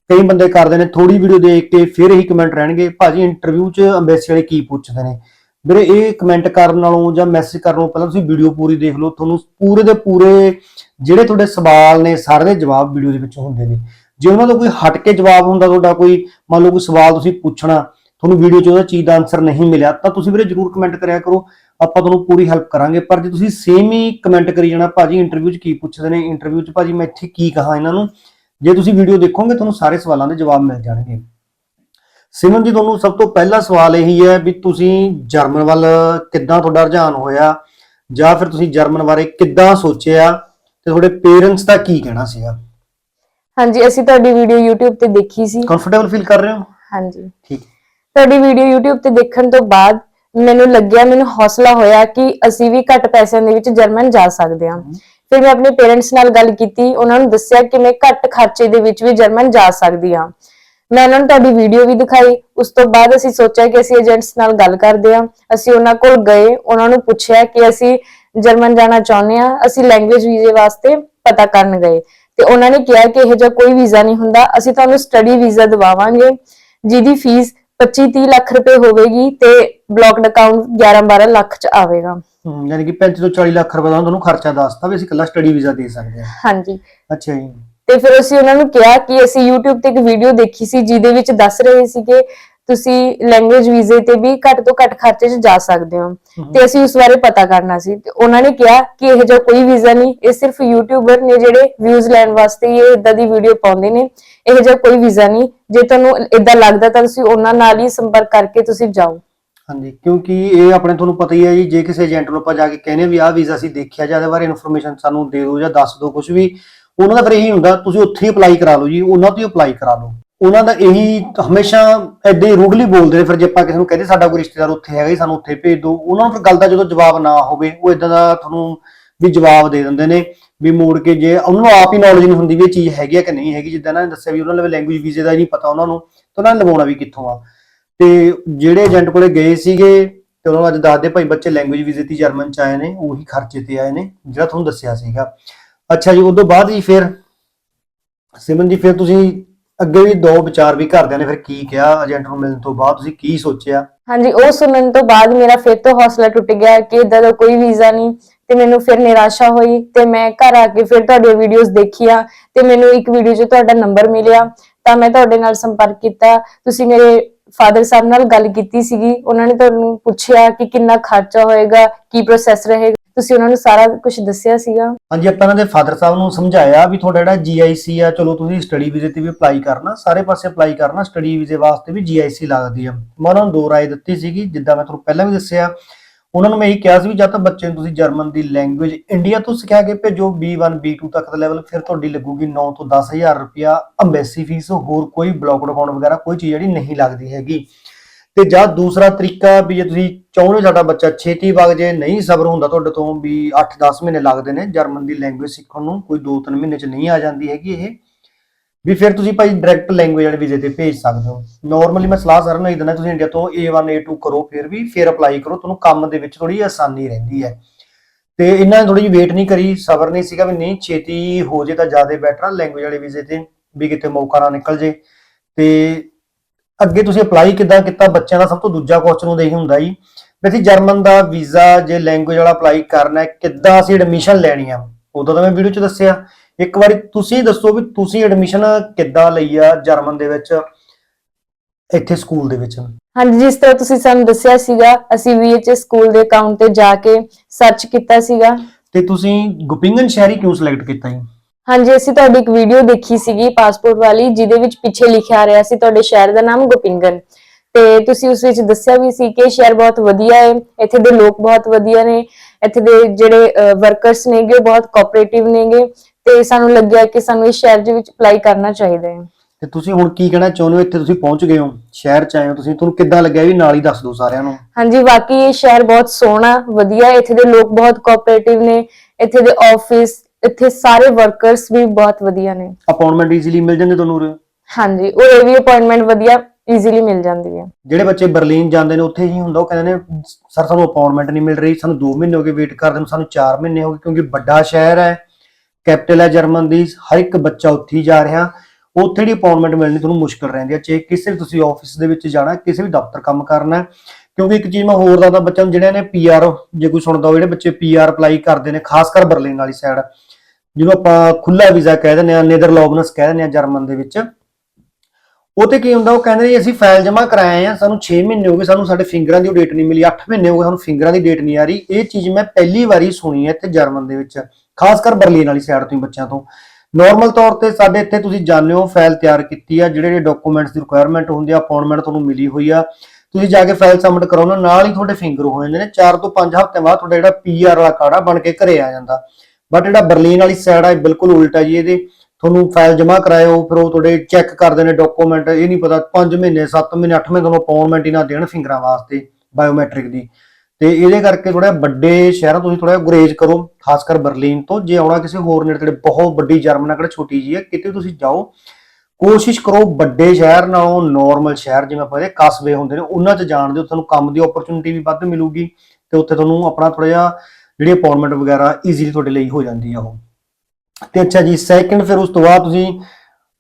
ਕਈ ਬੰਦੇ ਕਰਦੇ ਨੇ ਥੋੜੀ ਵੀਡੀਓ ਦੇਖ ਕੇ, ਫਿਰ ਇਹੀ ਕਮੈਂਟ ਰਹਿਣਗੇ, ਭਾਜੀ ਇੰਟਰਵਿਊ 'ਚ ਅੰਬੈਸੀ ਵਾਲੇ ਕੀ ਪੁੱਛਦੇ ਨੇ? ਵੀਰੇ, ਇਹ ਕਮੈਂਟ ਕਰਨ ਨਾਲੋਂ ਜਾਂ ਮੈਸੇਜ ਕਰਨ ਨਾਲੋਂ ਪਹਿਲਾਂ ਤੁਸੀਂ ਵੀਡੀਓ ਪੂਰੀ ਦੇਖ ਲਓ, ਤੁਹਾਨੂੰ ਪੂਰੇ ਦੇ ਪੂਰੇ ਜਿਹੜੇ ਤੁਹਾਡੇ ਸਵਾਲ ਨੇ, ਸਾਰੇ ਦੇ ਜਵਾਬ ਵੀਡੀਓ ਦੇ ਵਿੱਚ ਹੁੰਦੇ ਨੇ। ਜੇ ਉਹਨਾਂ ਦਾ ਕੋਈ ਹਟ ਕੇ ਜਵਾਬ ਹੁੰਦਾ ਤੁਹਾਡਾ ਕੋਈ, ਮੰਨ ਲਓ ਕੋਈ ਸਵਾਲ ਤੁਸੀਂ ਪੁੱਛਣਾ, ਤੁਹਾਨੂੰ ਵੀਡੀਓ 'ਚ ਉਹਦਾ ਚੀਜ਼ ਦਾ ਆਨਸਰ ਨਹੀਂ ਮਿਲਿਆ, ਤਾਂ ਤੁਸੀਂ ਵੀਰੇ ਜਰੂਰ ਕਮੈਂਟ ਕਰਿਆ ਕਰੋ, ਆਪਾਂ ਤੁਹਾਨੂੰ ਪੂਰੀ ਹੈਲਪ ਕਰਾਂਗੇ। ਪਰ ਜੇ ਤੁਸੀਂ ਸੇਮ ਹੀ ਕਮੈਂਟ ਕਰੀ ਜਾਣਾ, ਭਾਜੀ ਇੰਟਰਵਿਊ 'ਚ ਕੀ ਪੁੱਛਦੇ ਨੇ ਇੰਟਰਵਿਊ 'ਚ ਭਾਜੀ ਮੈਂ ਇੱਥੇ ਕੀ ਕਹਾ ਇਹਨਾਂ ਨੂੰ, ਜੇ ਤੁਸੀਂ ਵੀਡੀਓ ਦੇਖੋਗੇ ਤੁਹਾਨੂੰ ਸਾਰੇ ਸਵਾਲਾਂ ਦੇ ਜਵਾਬ ਮਿਲ ਜਾਣਗੇ। ਸਿਮਨ ਜੀ, ਤੁਹਾਨੂੰ ਸਭ ਤੋਂ ਪਹਿਲਾ ਸਵਾਲ ਇਹੀ ਹੈ ਵੀ ਤੁਸੀਂ ਜਰਮਨ ਵੱਲ ਕਿੱਦਾਂ ਤੁਹਾਡਾ ਰੁਝਾਨ ਹੋਇਆ, ਜਾਂ ਫਿਰ ਤੁਸੀਂ ਜਰਮਨ ਬਾਰੇ ਕਿੱਦਾਂ ਸੋਚਿਆ, ਤੇ ਤੁਹਾਡੇ ਪੇਰੈਂਟਸ ਦਾ ਕੀ ਕਹਿਣਾ ਸੀਗਾ? ਹਾਂਜੀ ਅਸੀਂ ਤੁਹਾਡੀ ਵੀਡੀਓ YouTube ਤੇ ਦੇਖੀ ਸੀ। ਕੰਫਰਟੇਬਲ ਫੀਲ ਕਰ ਰਹੇ ਹੋ? ਹਾਂਜੀ। ਠੀਕ। ਤੁਹਾਡੀ ਵੀਡੀਓ YouTube ਤੇ ਦੇਖਣ ਤੋਂ ਬਾਅਦ ਮੈਨੂੰ ਲੱਗਿਆ ਮੈਨੂੰ ਹੌਸਲਾ ਹੋਇਆ ਕਿ ਅਸੀਂ ਵੀ ਘੱਟ ਪੈਸਿਆਂ ਦੇ ਵਿੱਚ ਜਰਮਨ ਜਾ ਸਕਦੇ ਹਾਂ। ਫਿਰ ਮੈਂ ਆਪਣੇ ਪੇਰੈਂਟਸ ਨਾਲ ਗੱਲ ਕੀਤੀ ਉਹਨਾਂ ਨੂੰ ਦੱਸਿਆ ਕਿ ਮੈਂ ਘੱਟ ਖਰਚੇ ਦੇ ਵਿੱਚ ਵੀ ਜਰਮਨ ਜਾ ਸਕਦੀ ਹਾਂ। ਮੈਂ ਉਹਨਾਂ ਨੂੰ ਤੁਹਾਡੀ ਵੀਡੀਓ ਵੀ ਦਿਖਾਈ ਉਸ ਤੋਂ ਬਾਅਦ ਅਸੀਂ ਸੋਚਿਆ ਕਿ ਅਸੀਂ ਏਜੰਟਸ ਨਾਲ ਗੱਲ ਕਰਦੇ ਹਾਂ। ਅਸੀਂ ਉਹਨਾਂ ਕੋਲ ਗਏ ਉਹਨਾਂ ਨੂੰ ਪੁੱਛਿਆ ਕਿ ਅਸੀਂ ਜਰਮਨ ਜਾਣਾ ਚਾਹੁੰਦੇ ਹਾਂ ਅਸੀਂ ਲੈਂਗੁਏਜ ਵੀਜ਼ੇ ਵਾਸਤੇ ਪਤਾ ਕਰਨ ਗਏ। ਤੇ ਉਹਨਾਂ ਨੇ ਕਿਹਾ ਕਿ ਇਹ ਜਿਹਾ ਕੋਈ ਵੀਜ਼ਾ ਨਹੀਂ ਹੁੰਦਾ। ਅਸੀਂ ਤੁਹਾਨੂੰ ਸਟੱਡੀ ਵੀਜ਼ਾ ਦਿਵਾਵਾਂਗੇ ਜਿਹਦੀ ਫੀਸ 25-30 ਲੱਖ ਰੁਪਏ ਹੋਵੇਗੀ ਤੇ ਬਲੌਕਡ ਅਕਾਊਂਟ 11-12 ਲੱਖ ਚ ਆਵੇਗਾ। ਹਮ, ਯਾਨੀ ਕਿ 35 ਤੋਂ 40 ਲੱਖ ਰੁਪਏ ਦਾ ਤੁਹਾਨੂੰ ਖਰਚਾ ਦੱਸਤਾ ਵੀ ਅਸੀਂ ਇਕੱਲਾ ਸਟੱਡੀ ਵੀਜ਼ਾ ਦੇ ਸਕਦੇ ਹਾਂ। ਹਾਂਜੀ। ਅੱਛਾ ਜੀ। ਤੇ ਫਿਰ ਅਸੀਂ ਉਹਨਾਂ ਨੂੰ ਕਿਹਾ ਕਿ ਅਸੀਂ YouTube ਤੇ ਇੱਕ ਵੀਡੀਓ ਦੇਖੀ ਸੀ ਜਿਹਦੇ ਵਿੱਚ ਦੱਸ ਰਹੇ ਸੀ ਕਿ ਤੁਸੀਂ ਲੈਂਗੁਏਜ ਵੀਜ਼ੇ ਤੇ ਵੀ ਘੱਟ ਤੋਂ ਘੱਟ ਖਰਚੇ 'ਚ ਜਾ ਸਕਦੇ ਹੋ। ਤੇ ਅਸੀਂ ਉਸ ਬਾਰੇ ਪਤਾ ਕਰਨਾ ਸੀ। ਤੇ ਉਹਨਾਂ ਨੇ ਕਿਹਾ ਕਿ ਇਹ ਜਿਹਾ ਕੋਈ ਵੀਜ਼ਾ ਨਹੀਂ ਇਹ ਸਿਰਫ ਯੂਟਿਊਬਰ ਨੇ ਜਿਹੜੇ ਵਿਊਜ਼ ਲੈਣ ਵਾਸਤੇ ਇਹ ਇਦਾਂ ਦੀ ਵੀਡੀਓ ਪਾਉਂਦੇ ਨੇ। ਇਹ ਜਿਹਾ ਕੋਈ ਵੀਜ਼ਾ ਨਹੀਂ। ਜੇ ਤੁਹਾਨੂੰ ਇਦਾਂ ਲੱਗਦਾ ਤਾਂ ਤੁਸੀਂ ਉਹਨਾਂ ਨਾਲ ਹੀ ਸੰਪਰਕ ਕਰਕੇ ਤੁਸੀਂ ਜਾਓ। ਹਾਂਜੀ ਕਿਉਂਕਿ ਇਹ ਆਪਣੇ ਤੁਹਾਨੂੰ ਪਤਾ ਹੀ ਹੈ ਜੀ ਜੇ ਕਿਸੇ ਏਜੰਟ ਨੂੰ ਆਪਾਂ ਜਾ ਕੇ ਕਹਿੰਦੇ ਵੀ ਆਹ ਵੀਜ਼ਾ ਅਸੀਂ ਦੇਖਿਆ ਜਾਂ ਇਹਦੇ ਬਾਰੇ ਇਨਫੋਰਮੇਸ਼ਨ ਸਾਨੂੰ ਦੇ ਦਿਓ ਜਾਂ ਦੱਸ ਦਿਓ ਕੁਝ ਵੀ ਉਹਨਾਂ ਦਾ ਫਿਰ ਇਹੀ ਹੁੰਦਾ ਤੁਸੀਂ ਉੱਥੇ ਹੀ ਅਪਲਾਈ ਕਰਾ ਲਓ ਜੀ ਉਹਨਾਂ ਤੋਂ ਹੀ ਅਪਲਾਈ ਕਰਾ ਲਓ। ਉਹਨਾਂ ਦਾ ਇਹੀ ਹਮੇਸ਼ਾ ਐਡੇ ਹੀ ਰੂਡਲੀ ਬੋਲਦੇ ਨੇ, ਫਿਰ ਜੇ ਆਪਾਂ ਕਿਸੇ ਨੂੰ ਕਹਿੰਦੇ ਸਾਡਾ ਕੋਈ ਰਿਸ਼ਤੇਦਾਰ ਉੱਥੇ ਹੈਗਾ ਜੀ, ਸਾਨੂੰ ਉੱਥੇ ਭੇਜ ਦਿਓ, ਉਹਨਾਂ ਨੂੰ ਫਿਰ ਗੱਲ ਦਾ ਜਦੋਂ ਜਵਾਬ ਨਾ ਹੋਵੇ, ਉਹ ਇਦਾਂ ਦਾ ਤੁਹਾਨੂੰ ਵੀ ਜਵਾਬ ਦੇ ਦਿੰਦੇ ਨੇ ਵੀ ਮੋੜ ਕੇ ਜੇ ਉਹਨਾਂ ਨੂੰ ਆਪ ਹੀ ਨੌਲੇਜ ਨਹੀਂ ਹੁੰਦੀ ਵੀ ਇਹ ਚੀਜ਼ ਹੈਗੀ ਆ ਕਿ ਨਹੀਂ ਹੈਗੀ, ਜਿੱਦਾਂ ਇਹਨਾਂ ਨੇ ਦੱਸਿਆ ਵੀ ਉਹਨਾਂ ਨੂੰ ਲੈਂਗੁਏਜ ਵੀਜ਼ੇ ਦਾ ਹੀ ਨਹੀਂ ਪਤਾ ਉਹਨਾਂ ਨੂੰ, ਤਾਂ ਉਹਨਾਂ ਨੇ ਲਵਾਉਣਾ ਵੀ ਕਿੱਥੋਂ ਆ। ਤੇ ਜਿਹੜੇ ਏਜੰਟ ਕੋਲੇ ਗਏ ਸੀਗੇ, ਤੇ ਉਹਨਾਂ ਨੂੰ ਅੱਜ ਦੱਸਦੇ ਭਾਈ ਬੱਚੇ ਲੈਂਗੁਏਜ ਵੀਜ਼ੇ ਤੇ ਜਰਮਨ ਚ ਆਏ ਨੇ, ਉਹੀ ਖਰਚੇ ਤੇ ਆਏ ਨੇ, ਜਿਹੜਾ ਤੁਹਾਨੂੰ ਦੱਸਿਆ ਸੀਗਾ। ਅੱਛਾ ਜੀ, ਉਦੋਂ ਬਾਅਦ ਜੀ ਫਿਰ ਸਿਮਨ ਜੀ, ਫਿਰ ਤੁਸੀਂ ਅੱਗੇ ਵੀ ਦੋ ਵਿਚਾਰ ਵੀ ਘਰਦਿਆਂ ਨੇ ਫਿਰ ਕੀ ਕਿਹਾ ਏਜੰਟ ਨੂੰ ਮਿਲਣ ਤੋਂ ਬਾਅਦ ਤੁਸੀਂ ਕੀ ਸੋਚਿਆ? ਹਾਂਜੀ, ਉਹ ਸੁਣਨ ਤੋਂ ਬਾਅਦ ਮੇਰਾ ਫਿਰ ਤੋਂ ਹੌਸਲਾ ਟੁੱਟ ਗਿਆ ਕਿ ਇਦਾਂ ਦਾ ਕੋਈ ਵੀਜ਼ਾ ਨਹੀਂ ਤੇ ਮੈਨੂੰ ਫਿਰ ਨਿਰਾਸ਼ਾ ਹੋਈ ਤੇ ਮੈਂ ਘਰ ਆ ਕੇ ਫਿਰ ਤੁਹਾਡੀਆਂ ਵੀਡੀਓਜ਼ ਦੇਖੀਆਂ ਤੇ ਮੈਨੂੰ ਇੱਕ ਵੀਡੀਓ 'ਚ ਤੁਹਾਡਾ ਨੰਬਰ ਮਿਲਿਆ ਤਾਂ ਮੈਂ ਤੁਹਾਡੇ ਨਾਲ ਸੰਪਰਕ ਕੀਤਾ। ਤੁਸੀਂ ਮੇਰੇ ਫਾਦਰ ਸਾਹਿਬ ਨਾਲ ਗੱਲ ਕੀਤੀ ਸੀਗੀ, ਉਹਨਾਂ ਨੇ ਤੁਹਾਨੂੰ ਪੁੱਛਿਆ ਕਿ ਕਿੰਨਾ ਖਰਚਾ ਹੋਏਗਾ, ਕੀ ਪ੍ਰੋਸੈਸ ਰਹੇਗਾ, ਤੁਸੀਂ ਉਹਨਾਂ ਨੂੰ ਸਾਰਾ ਕੁਝ ਦੱਸਿਆ ਸੀਗਾ? ਹਾਂਜੀ, ਆਪਾਂ ਇਹਨਾਂ ਦੇ ਫਾਦਰ ਸਾਹਿਬ ਨੂੰ ਸਮਝਾਇਆ ਵੀ ਤੁਹਾਡਾ ਜਿਹੜਾ GIC ਆ, ਚਲੋ ਤੁਸੀਂ ਸਟੱਡੀ ਵੀਜ਼ੇ ਤੇ ਵੀ ਅਪਲਾਈ ਕਰਨਾ, ਸਾਰੇ ਪਾਸੇ ਅਪਲਾਈ ਕਰਨਾ ਸਟੱਡੀ ਵੀਜ਼ੇ ਵਾਸਤੇ ਵੀ GIC ਲੱਗਦੀ ਆ। ਮੈਂ ਉਹਨਾਂ ਨੂੰ ਦੋ ਰਾਏ ਦਿੱਤੀ ਸੀਗੀ, ਜਿੱਦਾਂ ਮੈਂ ਤੁਹਾਨੂੰ ਪਹਿਲਾਂ ਵੀ ਦੱਸਿਆ ਉਹਨਾਂ ਨੂੰ ਮੈਂ ਇਹੀ ਕਿਹਾ ਸੀ ਵੀ ਜਦ ਤਾਂ ਬੱਚੇ ਨੂੰ ਤੁਸੀਂ ਜਰਮਨ ਦੀ ਲੈਂਗੁਏਜ ਇੰਡੀਆ ਤੋਂ ਸਿਖਾ ਕੇ ਭੇਜੋ B1 B2 ਤੱਕ ਦਾ ਲੈਵਲ ਫਿਰ ਤੁਹਾਡੀ ਲੱਗੂਗੀ 9 ਤੋਂ 10000 ਰੁਪਿਆ ਅੰਬੈਸੀ ਫੀਸ ਹੋਰ ਕੋਈ ਬਲੌਕ ਅਕਾਊਂਟ ਵਗੈਰਾ ਕੋਈ ਚੀਜ਼ ਜਿਹੜੀ ਨਹੀਂ ਲੱਗਦੀ ਹੈਗੀ। ਤੇ ਜਾਂ ਦੂਸਰਾ ਤਰੀਕਾ ਵੀ ਜੇ ਤੁਸੀਂ ਚਾਹੁੰਦੇ ਹੋ ਸਾਡਾ ਬੱਚਾ ਛੇਤੀ ਵਗ ਜੇ ਨਹੀਂ ਸਬਰ ਹੁੰਦਾ ਤੁਹਾਡੇ ਤੋਂ ਵੀ 8-10 ਮਹੀਨੇ ਲੱਗਦੇ ਨੇ, ਜਰਮਨ ਦੀ ਲੈਂਗੁਏਜ ਸਿੱਖਣ ਨੂੰ ਕੋਈ 2-3 ਮਹੀਨੇ ਚ ਨਹੀਂ ਆ ਜਾਂਦੀ ਹੈਗੀ ਇਹ। ਵੀ ਫਿਰ ਤੁਸੀਂ ਭਾਈ ਡਾਇਰੈਕਟ ਲੈਂਗੁਏਜ ਵਾਲੇ ਵੀਜ਼ੇ ਤੇ ਭੇਜ ਸਕਦੇ ਹੋ। ਨਾਰਮਲੀ ਮੈਂ ਸਲਾਹ ਸਾਰਿਆਂ ਨੂੰ ਇਹ ਦਿੰਦਾ, ਤੁਸੀਂ ਇੰਡੀਆ ਤੋਂ A1 A2 ਕਰੋ, ਫਿਰ ਵੀ ਫਿਰ ਅਪਲਾਈ ਕਰੋ, ਤੁਹਾਨੂੰ ਕੰਮ ਦੇ ਵਿੱਚ ਥੋੜੀ ਆਸਾਨੀ ਰਹਿੰਦੀ ਹੈ। ਤੇ ਇਹਨਾਂ ਨੇ ਥੋੜੀ ਜਿਹੀ ਵੇਟ ਨਹੀਂ ਕਰੀ, ਸਬਰ ਨਹੀਂ ਸੀਗਾ ਵੀ ਨਹੀਂ, ਛੇਤੀ ਹੋ ਜੇ ਤਾਂ ਜ਼ਿਆਦਾ ਬੈਟਰ ਆ ਲੈਂਗੁਏਜ ਵਾਲੇ ਵੀਜ਼ੇ ਤੇ, ਵੀ ਕਿਤੇ ਮੌਕਾ ਨਾ ਨਿਕਲ ਜੇ। ਤੇ ਅੱਗੇ ਤੁਸੀਂ ਅਪਲਾਈ ਕਿੱਦਾਂ ਕੀਤਾ, ਬੱਚਿਆਂ ਦਾ ਸਭ ਤੋਂ ਦੂਜਾ ਕੁਐਸਚਨ ਉਹ ਦੇਖ ਹੁੰਦਾ ਜੀ, ਵੀ ਅਸੀਂ ਜਰਮਨ ਦਾ ਵੀਜ਼ਾ, ਜੇ ਲੈਂਗੁਏਜ ਵਾਲਾ ਅਪਲਾਈ ਕਰਨਾ ਹੈ, ਕਿੱਦਾਂ ਅਸੀਂ ਐਡਮਿਸ਼ਨ ਲੈਣੀ ਆ? ਉਦੋਂ ਤਾਂ ਮੈਂ ਵੀਡੀਓ 'ਚ ਦੱਸਿਆ। ਇੱਕ ਵਾਰੀ ਤੁਸੀਂ ਦੱਸੋ ਵੀ ਤੁਸੀਂ ਐਡਮਿਸ਼ਨ ਕਿੱਦਾਂ ਲਈ ਆ ਜਰਮਨ ਦੇ ਵਿੱਚ ਇੱਥੇ ਸਕੂਲ ਦੇ ਵਿੱਚ? ਹਾਂਜੀ ਜਿਸ ਤਰ੍ਹਾਂ ਤੁਸੀਂ ਸਾਨੂੰ ਦੱਸਿਆ ਸੀਗਾ ਅਸੀਂ VHS ਸਕੂਲ ਦੇ ਅਕਾਊਂਟ ਤੇ ਜਾ ਕੇ ਸਰਚ ਕੀਤਾ ਸੀਗਾ। ਤੇ ਤੁਸੀਂ ਗੁਪਿੰਗਨ ਸ਼ਹਿਰੀ ਕਿਉਂ ਸਿਲੈਕਟ ਕੀਤਾ ਜੀ? ਹਾਂਜੀ ਅਸੀਂ ਤੁਹਾਡੀ ਇੱਕ ਵੀਡੀਓ ਦੇਖੀ ਸੀਗੀ ਪਾਸਪੋਰਟ ਵਾਲੀ ਜਿਹਦੇ ਵਿੱਚ ਪਿੱਛੇ ਲਿਖਿਆ ਰਿਹਾ ਸੀ ਤੁਹਾਡੇ ਸ਼ਹਿਰ ਦਾ ਨਾਮ ਗੋਪਿੰਗਨ। ਤੇ ਤੁਸੀਂ ਉਸ ਵਿੱਚ ਦੱਸਿਆ ਵੀ ਸੀ ਕਿ ਸ਼ਹਿਰ ਬਹੁਤ ਵਧੀਆ ਹੈ ਇੱਥੇ ਦੇ ਲੋਕ ਬਹੁਤ ਵਧੀਆ ਨੇ ਇੱਥੇ ਦੇ ਜਿਹੜੇ ਵਰਕਰਸ ਨੇਗੇ ਉਹ ਬਹੁਤ ਕੋਆਪਰੇਟਿਵ ਨੇਗੇ ਤੇ ਸਾਨੂੰ ਲੱਗਿਆ ਕਿ ਸਾਨੂੰ ਇਸ ਸ਼ਹਿਰ ਦੇ ਵਿੱਚ ਅਪਲਾਈ ਕਰਨਾ ਚਾਹੀਦਾ ਹੈ। ਤੇ ਤੁਸੀਂ ਹੁਣ ਕੀ ਕਹਿਣਾ ਚਾਹੁੰਦੇ ਹੋ? ਇੱਥੇ ਤੁਸੀਂ ਪਹੁੰਚ ਗਏ ਹੋ ਸ਼ਹਿਰ ਚ ਆਏ ਹੋ ਤੁਸੀਂ ਤੁਹਾਨੂੰ ਕਿੱਦਾਂ ਲੱਗਿਆ? ਵੀ ਨਾਲ ਹੀ ਦੱਸ ਦਿਓ ਸਾਰਿਆਂ ਨੂੰ। ਹਾਂਜੀ ਵਾਕਈ ਇਹ ਸ਼ਹਿਰ ਬਹੁਤ ਸੋਹਣਾ ਵਧੀਆ ਹੈ। ਇੱਥੇ ਦੇ ਲੋਕ ਬਹੁਤ ਕੋਆਪਰੇਟਿਵ ਨੇ ਇੱਥੇ ਦੇ ਆਫਿਸ ਇੱਥੇ ਸਾਰੇ ਵਰਕਰਸ ਵੀ ਬਹੁਤ ਵਧੀਆ ਨੇ। ਅਪਾਇੰਟਮੈਂਟ ਈਜ਼ੀਲੀ ਮਿਲ ਜਾਂਦੇ ਤੁਹਾਨੂੰ ਉਰੇ? ਹਾਂਜੀ ਉਹ ਇਹ ਵੀ ਅਪਾਇੰਟਮੈਂਟ ਵਧੀਆ ਈਜ਼ੀਲੀ ਮਿਲ ਜਾਂਦੀ ਹੈ। ਜਿਹੜੇ ਬੱਚੇ ਬਰਲਿਨ ਜਾਂਦੇ ਨੇ ਉੱਥੇ ਹੀ ਹੁੰਦਾ ਉਹ ਕਹਿੰਦੇ ਨੇ ਸਰ ਸਾਨੂੰ ਅਪਾਇੰਟਮੈਂਟ ਨਹੀਂ ਮਿਲ ਰਹੀ ਸਾਨੂੰ 2 ਮਹੀਨੇ ਹੋ ਗਏ ਵੇਟ ਕਰਦੇ ਨੂੰ ਸਾਨੂੰ 4 ਮਹੀਨੇ ਹੋ ਗਏ ਕਿਉਂਕਿ ਵੱਡਾ ਸ਼ਹਿਰ ਹੈ ਕੈਪੀਟਲ ਹੈ ਜਰਮਨ ਦੀ, ਹਰ ਇੱਕ ਬੱਚਾ ਉੱਥੇ ਹੀ ਜਾ ਰਿਹਾ। ਉੱਥੇ ਦੀ ਅਪਾਇੰਟਮੈਂਟ ਮਿਲਣੀ ਤੁਹਾਨੂੰ ਮੁਸ਼ਕਲ ਰਹਿੰਦੀ ਹੈ। ਜੇ ਕਿਸੇ ਵੀ ਤੁਸੀਂ ਆਫਿਸ ਦੇ ਵਿੱਚ ਜਾਣਾ, ਕਿਸੇ ਵੀ ਦਫ਼ਤਰ ਕੰਮ ਕਰਨਾ ਕਿਉਂਕਿ ਇੱਕ ਚੀਜ਼ ਮੈਂ ਹੋਰ ਦੱਸਦਾ, ਬੱਚਿਆਂ ਨੂੰ ਜਿਹੜਿਆਂ ਨੇ ਪੀਆਰ ਜੇ ਕੋਈ ਸੁਣਦਾ ਹੋ ਜਿਹੜੇ ਬੱਚੇ ਪੀਆਰ ਅਪਲਾਈ ਕਰਦੇ ਨੇ, ਖਾਸ ਕਰ ਬਰਲਿਨ ਵਾਲੀ ਸਾਈਡ ਜਿਹਨੂੰ ਆਪਾਂ ਖੁੱਲਾ ਵੀਜ਼ਾ ਕਹਿ ਦਿੰਦੇ ਆ ਨੇਦਰਲੌਬਨਸ ਕਹਿ ਦਿੰਦੇ ਆ ਜਰਮਨ ਦੇ ਵਿੱਚ ਉਹ ਤੇ ਕੀ ਹੁੰਦਾ, ਉਹ ਕਹਿੰਦੇ ਨੇ ਅਸੀਂ ਫਾਈਲ ਜਮ੍ਹਾਂ ਕਰਾਏ ਆ, ਸਾਨੂੰ 6 ਮਹੀਨੇ ਹੋ ਗਏ, ਸਾਨੂੰ ਸਾਡੇ ਫਿੰਗਰਾਂ ਦੀ ਡੇਟ ਨਹੀਂ ਮਿਲੀ 8 ਮਹੀਨੇ ਹੋ ਗਏ, ਸਾਨੂੰ ਫਿੰਗਰਾਂ ਦੀ ਡੇਟ ਨਹੀਂ ਆ ਰਹੀ। ਇਹ ਚੀਜ਼ ਮੈਂ ਪਹਿਲੀ ਵਾਰੀ ਸੁਣੀ ਹੈ ਇੱਥੇ ਜਰਮਨ ਦੇ ਵਿੱਚ। ਖਾਸ ਕਰ ਬਰਲੀਨ ਵਾਲੀ ਸਾਈਡ ਤੋਂ ਹੀ ਬੱਚਿਆਂ ਤੋਂ। ਨਾਰਮਲ ਤੌਰ ਤੇ ਸਾਡੇ ਇੱਥੇ ਤੁਸੀਂ ਜਾਣਦੇ ਹੋ ਫਾਈਲ ਤਿਆਰ ਕੀਤੀ ਆ, ਜਿਹੜੇ ਡਾਕੂਮੈਂਟਸ ਦੀ ਰਿਕੁਆਇਰਮੈਂਟ ਹੁੰਦੀ ਆ ਅਪਾਇੰਟਮੈਂਟ ਤੁਹਾਨੂੰ ਮਿਲੀ ਹੋਈ ਆ। ਤੁਸੀਂ ਜਾ ਕੇ ਫਾਈਲ ਸਬਮਿਟ ਕਰਾਉਣਾ ਨਾਲ ਹੀ ਤੁਹਾਡੇ ਫਿੰਗਰ ਹੋ ਜਾਂਦੇ ਨੇ। 4 ਤੋਂ 5 ਹਫ਼ਤੇ ਬਾਅਦ ਤੁਹਾਡਾ ਜਿਹੜਾ ਪੀਆਰ ਵਾਲਾ ਕਾਰਡ ਆ, ਬਣ ਕੇ ਘਰੇ ਆ ਜਾਂਦਾ। ਬਟ ਜਿਹੜਾ ਬਰਲਿਨ ਵਾਲੀ ਸਾਈਡ ਆ, ਇਹ ਬਿਲਕੁਲ ਉਲਟਾ ਜੀ, ਇਹਦੇ ਤੁਹਾਨੂੰ ਫਾਈਲ ਜਮ੍ਹਾਂ ਕਰਾਇਓ, ਫਿਰ ਉਹ ਤੁਹਾਡੇ ਚੈੱਕ ਕਰਦੇ ਨੇ ਡਾਕੂਮੈਂਟ ਇਹ ਨਹੀਂ ਪਤਾ 5 ਮਹੀਨੇ 7 ਮਹੀਨੇ 8 ਮਹੀਨੇ ਤੁਹਾਨੂੰ ਅਪਾਇੰਟਮੈਂਟ ਹੀ ਨਾ ਦੇਣ ਫਿੰਗਰਾਂ ਵਾਸਤੇ ਬਾਇਓਮੈਟ੍ਰਿਕ ਦੀ। ਤੇ ਇਹਦੇ ਕਰਕੇ ਥੋੜਾ ਵੱਡੇ ਸ਼ਹਿਰਾਂ ਤੋਂ ਤੁਸੀਂ ਥੋੜਾ ਗੁਰੇਜ਼ ਕਰੋ, ਖਾਸ ਕਰ ਬਰਲਿਨ ਤੋਂ। ਜੇ ਆਉਣਾ ਕਿਸੇ ਹੋਰ ਨੇੜੇ ਤੇੜੇ, ਬਹੁਤ ਵੱਡੀ ਜਰਮਨ ਕਿਹੜਾ ਛੋਟੀ ਜੀ ਹੈ, ਕਿਤੇ ਤੁਸੀਂ ਜਾਓ, ਕੋਸ਼ਿਸ਼ ਕਰੋ ਵੱਡੇ ਸ਼ਹਿਰ ਨਾਲੋਂ ਨਾਰਮਲ ਸ਼ਹਿਰ, ਜਿਵੇਂ ਆਪਾਂ ਇਹਦੇ ਕਸਬੇ ਹੁੰਦੇ ਨੇ, ਉਹਨਾਂ 'ਚ ਜਾਣ ਦਿਓ ਤੁਹਾਨੂੰ ਕੰਮ ਦੀ ਓਪਰਚੁਨਿਟੀ ਵੀ ਵੱਧ ਮਿਲੂਗੀ ਤੇ ਉੱਥੇ ਤੁਹਾਨੂੰ ਆਪਣਾ ਥੋੜਾ ਜਿਹਾ ਜਿਹੜੀ ਅਪਾਇੰਟਮੈਂਟ ਵਗੈਰਾ ਈਜ਼ੀਲੀ ਤੁਹਾਡੇ ਲਈ ਹੋ ਜਾਂਦੀ ਆ ਉਹ। ਤੇ ਅੱਛਾ ਜੀ ਸੈਕਿੰਡ ਫਿਰ ਉਸ ਤੋਂ ਬਾਅਦ ਤੁਸੀਂ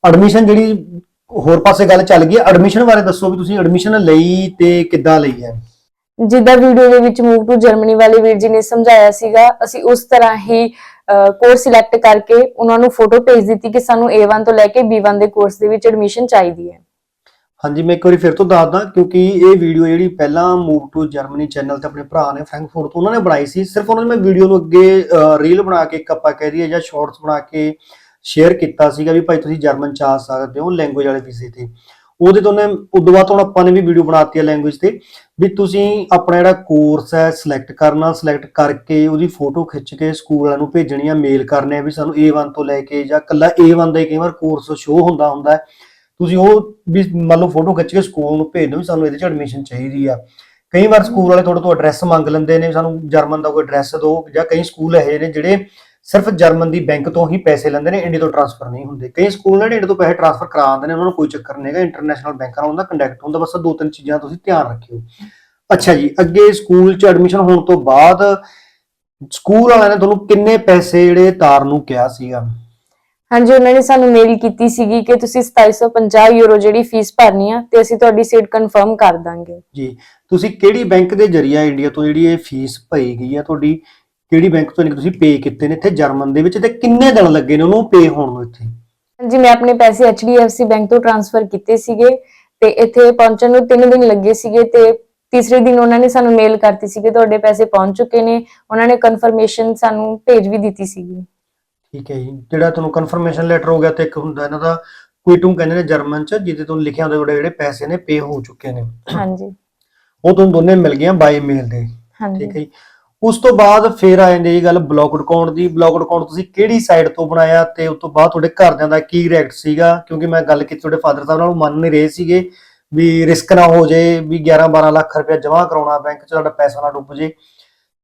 ਐਡਮਿਸ਼ਨ ਜਿਹੜੀ ਹੋਰ ਪਾਸੇ ਗੱਲ ਚੱਲ ਗਈ ਐਡਮਿਸ਼ਨ ਬਾਰੇ ਦੱਸੋ ਵੀ ਤੁਸੀਂ ਐਡਮਿਸ਼ਨ ਲਈ ਤੇ ਕਿੱਦਾਂ ਲਈ ਹੈ। ਜਿੱਦਾਂ ਵੀਡੀਓ ਦੇ ਵਿੱਚ ਮੂਵ ਟੂ ਜਰਮਨੀ ਵਾਲੇ ਵੀਰ ਜੀ ਨੇ ਸਮਝਾਇਆ ਸੀਗਾ, ਅਸੀਂ ਉਸ ਤਰ੍ਹਾਂ ਹੀ ਕੋਰਸ ਸਿਲੈਕਟ ਕਰਕੇ ਉਹਨਾਂ ਨੂੰ ਫੋਟੋ ਭੇਜ ਦਿੱਤੀ ਕਿ ਸਾਨੂੰ A1 ਤੋਂ ਲੈ ਕੇ B1 ਦੇ ਕੋਰਸ ਦੇ ਵਿੱਚ ਐਡਮਿਸ਼ਨ ਚਾਹੀਦੀ ਹੈ। ਹਾਂਜੀ, ਮੈਂ ਇੱਕ ਵਾਰੀ ਫਿਰ ਤੋਂ ਦੱਸਦਾ, ਕਿਉਂਕਿ ਇਹ ਵੀਡੀਓ ਜਿਹੜੀ ਪਹਿਲਾਂ ਮੂਵ ਟੂ ਜਰਮਨੀ ਚੈਨਲ ਤੇ ਆਪਣੇ ਭਰਾ ਨੇ ਫ੍ਰੈਂਕਫਰਟ ਤੋਂ ਉਹਨਾਂ ਨੇ ਬਣਾਈ ਸੀ, ਸਿਰਫ ਉਹਨਾਂ ਨੇ ਮੈਂ ਵੀਡੀਓ ਨੂੰ ਅੱਗੇ ਰੀਲ ਬਣਾ ਕੇ ਇੱਕ ਆਪਾਂ ਕਹਿ ਦਈਏ ਜਾਂ ਸ਼ਾਰਟਸ ਬਣਾ ਕੇ ਸ਼ੇਅਰ ਕੀਤਾ ਸੀਗਾ ਵੀ ਭਾਈ ਤੁਸੀਂ ਜਰਮਨ ਚ ਆ ਸਕਦੇ ਹੋ ਲੈਂਗੁਏਜ ਵਾਲੇ ਵੀਜ਼ੇ ਤੇ। ਉਹਦੇ ਤੋਂ ਨੇ ਉਦੋਂ ਬਾਅਦ ਹੁਣ ਆਪਾਂ ਨੇ ਵੀ ਵੀਡੀਓ ਬਣਾਤੀ ਹੈ ਲੈਂਗੁਏਜ ਤੇ, ਵੀ ਤੁਸੀਂ ਆਪਣਾ ਜਿਹੜਾ ਕੋਰਸ ਹੈ ਸਿਲੈਕਟ ਕਰਨਾ ਸਿਲੈਕਟ ਕਰਕੇ ਉਹਦੀ ਫੋਟੋ ਖਿੱਚ ਕੇ ਸਕੂਲ ਵਾਲਿਆਂ ਨੂੰ ਭੇਜਣੀ ਆ ਮੇਲ ਕਰਨੇ ਆ ਵੀ ਸਾਨੂੰ A1 ਤੋਂ ਲੈ ਕੇ ਜਾਂ ਕੱਲਾ A1 ਦਾ ਹੀ ਕਈ ਵਾਰ ਕੋਰਸ ਸ਼ੋ ਹੁੰਦਾ ਹੁੰਦਾ ਤੁਸੀਂ ਉਹ ਵੀ ਮੰਨ ਲਓ ਫੋਟੋ ਖਿੱਚ ਕੇ ਸਕੂਲ ਨੂੰ ਭੇਜ ਦਿਓ ਵੀ ਸਾਨੂੰ ਇਹਦੇ ਚ ਐਡਮਿਸ਼ਨ ਚਾਹੀਦੀ ਆ। ਕਈ ਵਾਰ ਸਕੂਲ ਵਾਲੇ ਤੁਹਾਡੇ ਤੋਂ ਐਡਰੈਸ ਮੰਗ ਲੈਂਦੇ ਨੇ ਵੀ ਸਾਨੂੰ ਜਰਮਨ ਦਾ ਕੋਈ ਐਡਰੈਸ ਦਿਓ ਜਾਂ ਕਈ ਸਕੂਲ ਇਹੋ ਜਿਹੇ ਨੇ ਜਿਹੜੇ ਸਿਰਫ ਜਰਮਨ ਦੀ ਬੈਂਕ ਤੋਂ ਹੀ ਪੈਸੇ ਲੈਂਦੇ ਨੇ ਇੰਡੀਆ ਤੋਂ ਟ੍ਰਾਂਸਫਰ ਨਹੀਂ ਹੁੰਦੇ। ਕਈ ਸਕੂਲ ਨੇ ਇੰਡੀਆ ਤੋਂ ਪੈਸੇ ਟ੍ਰਾਂਸਫਰ ਕਰਾ ਦਿੰਦੇ ਨੇ ਉਹਨਾਂ ਨੂੰ ਕੋਈ ਚੱਕਰ ਨਹੀਂ ਹੈਗਾ ਇੰਟਰਨੈਸ਼ਨਲ ਬੈਂਕਾਂ ਨਾਲ ਉਹਨਾਂ ਦਾ ਕੰਟੈਕਟ ਹੁੰਦਾ ਬਸ ਦੋ ਤਿੰਨ ਚੀਜ਼ਾਂ ਤੁਸੀਂ ਧਿਆਨ ਰੱਖਿਓ। ਅੱਛਾ ਜੀ ਅੱਗੇ ਸਕੂਲ ਚ ਐਡਮਿਸ਼ਨ ਹੋਣ ਤੋਂ ਬਾਅਦ ਸਕੂਲ ਵਾਲਿਆਂ ਨੇ ਤੁਹਾਨੂੰ ਕਿੰਨੇ ਪੈਸੇ ਜਿਹੜੇ ਤਾਰ ਨੂੰ ਕਿਹਾ ਸੀਗਾ? ਹਾਂਜੀ ਉਹਨਾਂ ਨੇ ਸਾਨੂੰ ਮੇਲ ਕੀਤੀ ਸੀਗੀ ਕਿ ਤੁਸੀਂ 2750 ਯੂਰੋ ਜਿਹੜੀ ਫੀਸ ਭਰਨੀ ਆ ਤੇ ਅਸੀਂ ਤੁਹਾਡੀ ਸੀਟ ਕਨਫਰਮ ਕਰ ਦਾਂਗੇ। ਜੀ ਤੁਸੀਂ ਕਿਹੜੀ ਬੈਂਕ ਦੇ ਜਰੀਆ ਇੰਡੀਆ ਤੋਂ ਜਿਹੜੀ ਇਹ ਫੀਸ ਭਰੀ ਗਈ ਹੈ ਤੁਹਾਡੀ ਕਿਹੜੀ ਬੈਂਕ ਤੋਂ ਨਹੀਂ ਤੁਸੀਂ ਪੇ ਕੀਤੇ ਨੇ ਇੱਥੇ ਜਰਮਨ ਦੇ ਵਿੱਚ ਤੇ ਕਿੰਨੇ ਦਿਨ ਲੱਗੇ ਨੇ ਉਹਨੂੰ ਪੇ ਹੋਣ ਨੂੰ ਇੱਥੇ? ਹਾਂਜੀ ਮੈਂ ਆਪਣੇ ਪੈਸੇ HDFC ਬੈਂਕ ਤੋਂ ਟ੍ਰਾਂਸਫਰ ਕੀਤੇ ਸੀਗੇ ਤੇ ਇੱਥੇ ਪਹੁੰਚਣ ਨੂੰ 3 ਦਿਨ ਲੱਗੇ ਸੀਗੇ ਤੇ ਤੀਸਰੇ ਦਿਨ ਉਹਨਾਂ ਨੇ ਸਾਨੂੰ ਮੇਲ ਕਰਤੀ ਸੀ ਕਿ ਤੁਹਾਡੇ ਪੈਸੇ ਪਹੁੰਚ ਚੁੱਕੇ ਨੇ ਉਹਨਾਂ ਨੇ ਕਨਫਰਮੇਸ਼ਨ ਸਾਨੂੰ ਭੇਜ ਵੀ ਦਿੱਤੀ ਸੀਗੀ। ਠੀਕ ਹੈ ਜੀ ਜਿਹੜਾ ਤੁਹਾਨੂੰ ਕਨਫਰਮੇਸ਼ਨ ਲੈਟਰ ਹੋ ਗਿਆ ਤੇ ਇੱਕ ਹੁੰਦਾ ਇਹਨਾਂ ਦਾ ਕੁਇਟੂਮ ਕਹਿੰਦੇ ਨੇ ਜਰਮਨ ਚ ਜਿਹਦੇ ਤੋਂ ਲਿਖਿਆ ਹੁੰਦਾ ਤੁਹਾਡੇ ਜਿਹੜੇ ਪੈਸੇ ਨੇ ਪੇ ਹੋ ਚੁੱਕੇ ਨੇ। ਹਾਂਜੀ। ਉਹ ਤੁਹਾਨੂੰ ਦੋਨੇ ਮਿਲ ਗਈਆਂ ਬਾਈ ਮੇਲ ਦੇ। ਹਾਂਜੀ। ਠੀਕ ਹੈ ਜੀ। ਉਸ ਤੋਂ ਬਾਅਦ ਫੇਰ ਆ ਜਾਂਦੀ ਇਹ ਗੱਲ ਬਲੌਕਡ ਅਕਾਊਂਟ ਦੀ। ਬਲੌਕਡ ਅਕਾਊਂਟ ਤੁਸੀਂ ਕਿਹੜੀ ਸਾਈਟ ਤੋਂ ਬਣਾਇਆ ਤੇ ਉਸ ਤੋਂ ਬਾਅਦ ਤੁਹਾਡੇ ਘਰਦਿਆਂ ਦਾ ਕੀ ਰਿਐਕਟ ਸੀਗਾ? ਕਿਉਂਕਿ ਮੈਂ ਗੱਲ ਕੀਤੀ ਤੁਹਾਡੇ ਫਾਦਰ ਸਾਹਿਬ ਨਾਲ ਮੰਨ ਨਹੀਂ ਰਹੇ ਸੀਗੇ ਵੀ ਰਿਸਕ ਨਾ ਹੋ ਜੇ, ਵੀ 11 12 ਲੱਖ ਰੁਪਏ ਜਮ੍ਹਾਂ ਕਰਾਉਣਾ ਬੈਂਕ 'ਚ ਤੁਹਾਡਾ ਪੈਸਾ ਨਾ ਡੁੱਬ ਜੇ।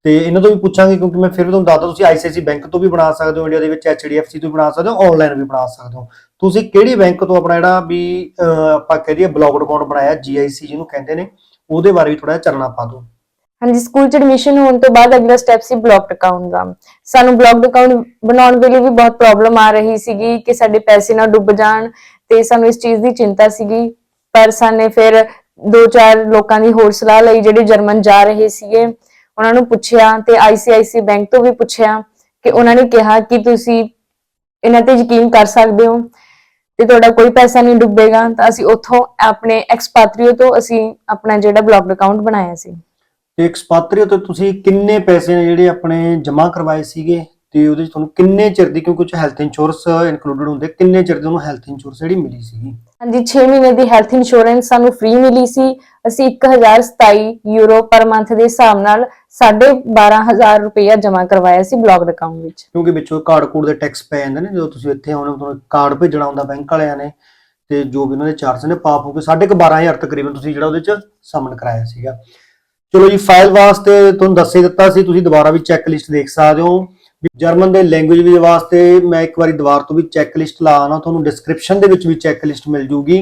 ਤੇ ਇਹਨਾਂ ਤੋਂ ਵੀ ਪੁੱਛਾਂਗੇ ਕਿਉਂਕਿ ਮੈਂ ਫਿਰ ਵੀ ਤੁਹਾਨੂੰ ਦੱਸਦਾ, ਤੁਸੀਂ ICICI ਬੈਂਕ ਤੋਂ ਵੀ ਬਣਾ ਸਕਦੇ ਹੋ ਇੰਡੀਆ ਦੇ ਵਿੱਚ HDFC ਤੋਂ ਵੀ ਬਣਾ ਸਕਦੇ ਹੋ ਆਨਲਾਈਨ ਵੀ ਬਣਾ ਸਕਦੇ ਹੋ। ਤੁਸੀਂ ਕਿਹੜੀ ਬੈਂਕ ਤੋਂ ਆਪਣਾ ਜਿਹੜਾ ਵੀ ਆਪਾਂ ਕਹਿ ਦਈਏ ਬਲੌਕਡ ਅਕਾਊਂਟ ਬਣਾਇਆ GIC ਜਿਹਨੂੰ ਕਹਿੰਦੇ ਨੇ, ਉਹਦੇ ਬਾਰੇ ਵੀ ਥੋੜਾ ਜਿਹਾ ਚਰਨਾ ਪਾ ਦਿਓ। ਹਾਂਜੀ, ਸਕੂਲ ਚ ਐਡਮਿਸ਼ਨ ਹੋਣ ਤੋਂ ਬਾਅਦ ਅਗਲਾ ਸਟੈਪ ਸੀ ਬਲੌਕਡ ਅਕਾਊਂਟ ਦਾ। ਸਾਨੂੰ ਬਲੌਕਡ ਅਕਾਊਂਟ ਬਣਾਉਣ ਵੇਲੇ ਵੀ ਬਹੁਤ ਪ੍ਰੋਬਲਮ ਆ ਰਹੀ ਸੀਗੀ ਕਿ ਸਾਡੇ ਪੈਸੇ ਨਾ ਡੁੱਬ ਜਾਣ ਤੇ ਸਾਨੂੰ ਇਸ ਚੀਜ਼ ਦੀ ਚਿੰਤਾ ਸੀਗੀ। ਪਰ ਸਾਨੇ ਫਿਰ ਦੋ ਚਾਰ ਲੋਕਾਂ ਦੀ ਹੋਰ ਸਲਾਹ ਲਈ ਜਿਹੜੇ ਜਰਮਨ ਜਾ ਰਹੇ ਸੀਗੇ, ਉਹਨਾਂ ਨੂੰ ਪੁੱਛਿਆ ਤੇ ICICI ਬੈਂਕ ਤੋਂ ਵੀ ਪੁੱਛਿਆ ਕਿ ਉਹਨਾਂ ਨੇ ਕਿਹਾ ਕਿ ਤੁਸੀਂ ਇਹਨਾਂ ਤੇ ਯਕੀਨ ਕਰ ਸਕਦੇ ਹੋ ਤੇ ਤੁਹਾਡਾ ਕੋਈ ਪੈਸਾ ਨਹੀਂ ਡੁੱਬੇਗਾ। ਤਾਂ ਅਸੀਂ ਉੱਥੋਂ ਆਪਣੇ ਐਕਸਪਾਤਰੀਓ ਤੋਂ ਅਸੀਂ ਆਪਣਾ ਜਿਹੜਾ ਬਲੌਕਡ ਅਕਾਊਂਟ ਬਣਾਇਆ ਸੀ। ਤੇ ਐਕਸਪਾਤਰੀ ਤੋਂ ਤੁਸੀਂ ਕਿੰਨੇ ਪੈਸੇ ਨੇ ਜਿਹੜੇ ਆਪਣੇ ਜਮ੍ਹਾਂ ਕਰਵਾਏ ਸੀਗੇ ਤੇ ਉਹਦੇ ਚ ਤੁਹਾਨੂੰ ਕਿੰਨੇ ਚਿਰ ਦੀ ਕਿਉਂਕਿ ਕੁਝ ਹੈਲਥ ਇੰਸ਼ੋਰੈਂਸ ਇਨਕਲੂਡਡ ਹੁੰਦੇ ਕਿੰਨੇ ਚਿਰ ਦੀ ਉਹਨੂੰ ਹੈਲਥ ਇੰਸ਼ੋਰੈਂਸ ਜਿਹੜੀ ਮਿਲੀ ਸੀਗੀ? ਹਾਂਜੀ 6 ਮਹੀਨੇ ਦੀ ਹੈਲਥ ਇੰਸ਼ੋਰੈਂਸ ਸਾਨੂੰ ਫ੍ਰੀ ਮਿਲੀ ਸੀ। ਅਸੀਂ 1027 ਯੂਰੋ ਪਰ ਮੰਥ ਦੇ ਹਿਸਾਬ ਨਾਲ 12500 ਰੁਪਇਆ ਜਮ੍ਹਾਂ ਕਰਵਾਇਆ ਸੀ ਬਲੌਕਡ ਅਕਾਊਂਟ ਵਿੱਚ। ਕਿਉਂਕਿ ਵਿੱਚੋਂ ਕਾਰਡ ਕੋਡ ਦੇ ਟੈਕਸ ਪੈ ਜਾਂਦੇ ਨੇ ਜਦੋਂ ਤੁਸੀਂ ਇੱਥੇ ਆਉਣੇ ਹੋ ਤੁਹਾਨੂੰ ਕਾਰਡ ਭੇਜਣਾ ਹੁੰਦਾ ਬੈਂਕ ਵਾਲਿਆਂ ਨੇ ਤੇ ਜੋ ਵੀ ਉਹਨਾਂ ਦੇ ਚਾਰਜ ਨੇ ਪਾਪ ਹੋ ਕੇ 12500 ਤਕਰੀਬਨ ਤੁਸੀਂ ਜਿਹੜਾ ਉਹਦੇ ਚ ਸਮਨ ਕਰਾਇਆ ਸੀਗਾ। ਚਲੋ ਜੀ ਫਾਈਲ ਵਾਸਤੇ ਤੁਹਾਨੂੰ ਦੱਸੇ ਦਿੱਤਾ ਸੀ, ਤੁਸੀਂ ਦੁਬਾਰਾ ਵੀ ਚੈੱਕ ਲਿਸਟ ਦੇਖ ਸਕਦੇ ਹੋ। ਵੀ ਜਰਮਨ ਦੇ ਲੈਂਗੁਏਜ ਵੀ ਵਾਸਤੇ ਮੈਂ ਇੱਕ ਵਾਰੀ ਦੁਬਾਰਾ ਤੋਂ ਵੀ ਚੈੱਕ ਲਿਸਟ ਲਾਣਾ ਤੁਹਾਨੂੰ ਡਿਸਕ੍ਰਿਪਸ਼ਨ ਦੇ ਵਿੱਚ ਵੀ ਚੈੱਕ ਲਿਸਟ ਮਿਲ ਜੂਗੀ।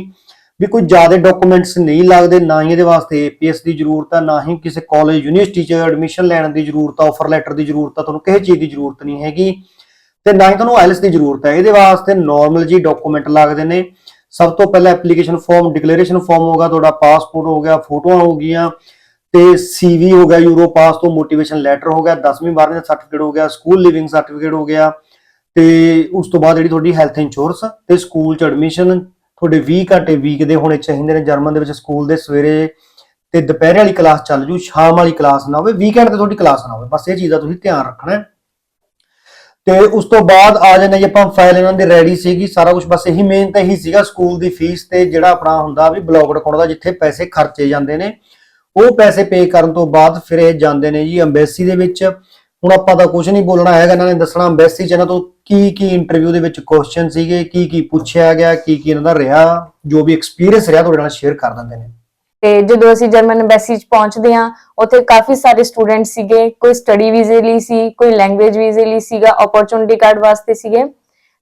ਵੀ ਕੋਈ ਜ਼ਿਆਦਾ ਡਾਕੂਮੈਂਟਸ ਨਹੀਂ ਲੱਗਦੇ, ਨਾ ਹੀ ਇਹਦੇ ਵਾਸਤੇ ਏਪੀਐਸ ਦੀ ਜ਼ਰੂਰਤ ਆ, ਨਾ ਹੀ ਕਿਸੇ ਕਾਲਜ ਯੂਨੀਵਰਸਿਟੀ 'ਚ ਐਡਮਿਸ਼ਨ ਲੈਣ ਦੀ ਜ਼ਰੂਰਤ ਆ ਆਫਰ ਲੈਟਰ ਦੀ ਜ਼ਰੂਰਤ ਆ, ਤੁਹਾਨੂੰ ਕਿਸੇ ਚੀਜ਼ ਦੀ ਜ਼ਰੂਰਤ ਨਹੀਂ ਹੈਗੀ। ਤੇ ਨਾ ਹੀ ਤੁਹਾਨੂੰ ਆਇਲਸ ਦੀ ਜ਼ਰੂਰਤ ਹੈ ਇਹਦੇ ਵਾਸਤੇ ਨਾਰਮਲ ਜੀ ਡਾਕੂਮੈਂਟ ਲੱਗਦੇ ਨੇ। ਸਭ ਤੋਂ ਪਹਿਲਾਂ ਐਪਲੀਕੇਸ਼ਨ ਫਾਰਮ ਡਿਕਲੇਰੇਸ਼ਨ ਫਾਰਮ ਹੋਗਾ ਤੁਹਾਡਾ ਪਾਸਪੋਰਟ ਹੋ ਗਿਆ, ਫੋਟੋਆਂ ਹੋ ਗਈਆਂ। ਤੇ ਸੀਵੀ ਹੋ ਗਿਆ ਯੂਰੋ ਪਾਸ ਤੋਂ ਮੋਟੀਵੇਸ਼ਨ ਲੈਟਰ ਹੋ ਗਿਆ 10ਵੀਂ 12ਵੀਂ ਦਾ ਸਰਟੀਫਿਕੇਟ ਹੋ ਗਿਆ ਸਕੂਲ ਲਿਵਿੰਗ ਸਰਟੀਫਿਕੇਟ ਹੋ ਗਿਆ ਤੇ ਉਸ ਤੋਂ ਬਾਅਦ ਜਿਹੜੀ ਤੁਹਾਡੀ ਹੈਲਥ ਇੰਸ਼ੋਰੈਂਸ ਤੇ ਸਕੂਲ ਚ ਐਡਮਿਸ਼ਨ ਤੁਹਾਡੇ 20 ਘੰਟੇ ਵੀਕ ਦੇ ਹੋਣੇ ਚਾਹੀਦੇ ਨੇ, ਜਰਮਨ ਦੇ ਵਿੱਚ ਸਕੂਲ ਦੇ ਸਵੇਰੇ ਤੇ ਦੁਪਹਿਰੇ ਵਾਲੀ ਕਲਾਸ ਚੱਲ ਜੂ, ਸ਼ਾਮ ਵਾਲੀ ਕਲਾਸ ਨਾ ਹੋਵੇ ਵੀਕਐਂਡ ਤੇ ਤੁਹਾਡੀ ਕਲਾਸ ਨਾ ਹੋਵੇ, ਬਸ ਇਹ ਚੀਜ਼ ਦਾ ਤੁਸੀਂ ਧਿਆਨ ਰੱਖਣਾ ਹੈ। ਤੇ ਉਸ ਤੋਂ ਬਾਅਦ ਆ ਜਾਂਦੇ ਜੀ ਆਪਾਂ ਫਾਈਲ ਇਹਨਾਂ ਦੀ ਰੈਡੀ ਸੀਗੀ, ਸਾਰਾ ਕੁਝ ਬਸ ਇਹੀ ਮੇਨ ਤਾਂ ਇਹੀ ਸੀਗਾ ਸਕੂਲ ਦੀ ਫੀਸ ਤੇ ਜਿਹੜਾ ਆਪਣਾ ਹੁੰਦਾ ਵੀ ਬਲੌਕਡ ਅਕਾਊਂਟ ਦਾ, ਜਿੱਥੇ ਪੈਸੇ ਖਰਚੇ ਜਾਂਦੇ ਨੇ ਉਹ ਪੈਸੇ ਪੇ ਕਰਨ ਤੋਂ ਬਾਅਦ ਫਿਰ ਇਹ ਜਾਂਦੇ ਨੇ ਜੀ ਅੰਬੈਸੀ ਦੇ ਵਿੱਚ। ਹੁਣ ਆਪਾਂ ਤਾਂ ਕੁਝ ਨਹੀਂ ਬੋਲਣਾ ਹੈਗਾ, ਇਹਨਾਂ ਨੇ ਦੱਸਣਾ ਅੰਬੈਸੀ ਚ ਇਹਨਾਂ ਤੋਂ ਕੀ ਕੀ ਇੰਟਰਵਿਊ ਦੇ ਵਿੱਚ ਕੁਐਸਚਨ ਸੀਗੇ, ਕੀ ਕੀ ਪੁੱਛਿਆ ਗਿਆ, ਕੀ ਕੀ ਇਹਨਾਂ ਦਾ ਰਿਹਾ, ਜੋ ਵੀ ਐਕਸਪੀਰੀਅੰਸ ਰਿਹਾ ਤੁਹਾਡੇ ਨਾਲ ਸ਼ੇਅਰ ਕਰ ਦਿੰਦੇ ਨੇ। ਤੇ ਜਦੋਂ ਅਸੀਂ ਜਰਮਨ ਐਮਬੈਸੀ 'ਚ ਪਹੁੰਚਦੇ ਹਾਂ, ਉੱਥੇ ਕਾਫੀ ਸਾਰੇ ਸਟੂਡੈਂਟ ਸੀਗੇ, ਕੋਈ ਸਟੱਡੀ ਵੀਜ਼ੇ ਲਈ ਸੀ, ਕੋਈ ਲੈਂਗੁਏਜ ਵੀਜ਼ੇ ਲਈ ਸੀਗਾ ਓਪਰਚੁਨਿਟੀ ਕਾਰਡ ਵਾਸਤੇ ਸੀਗੇ।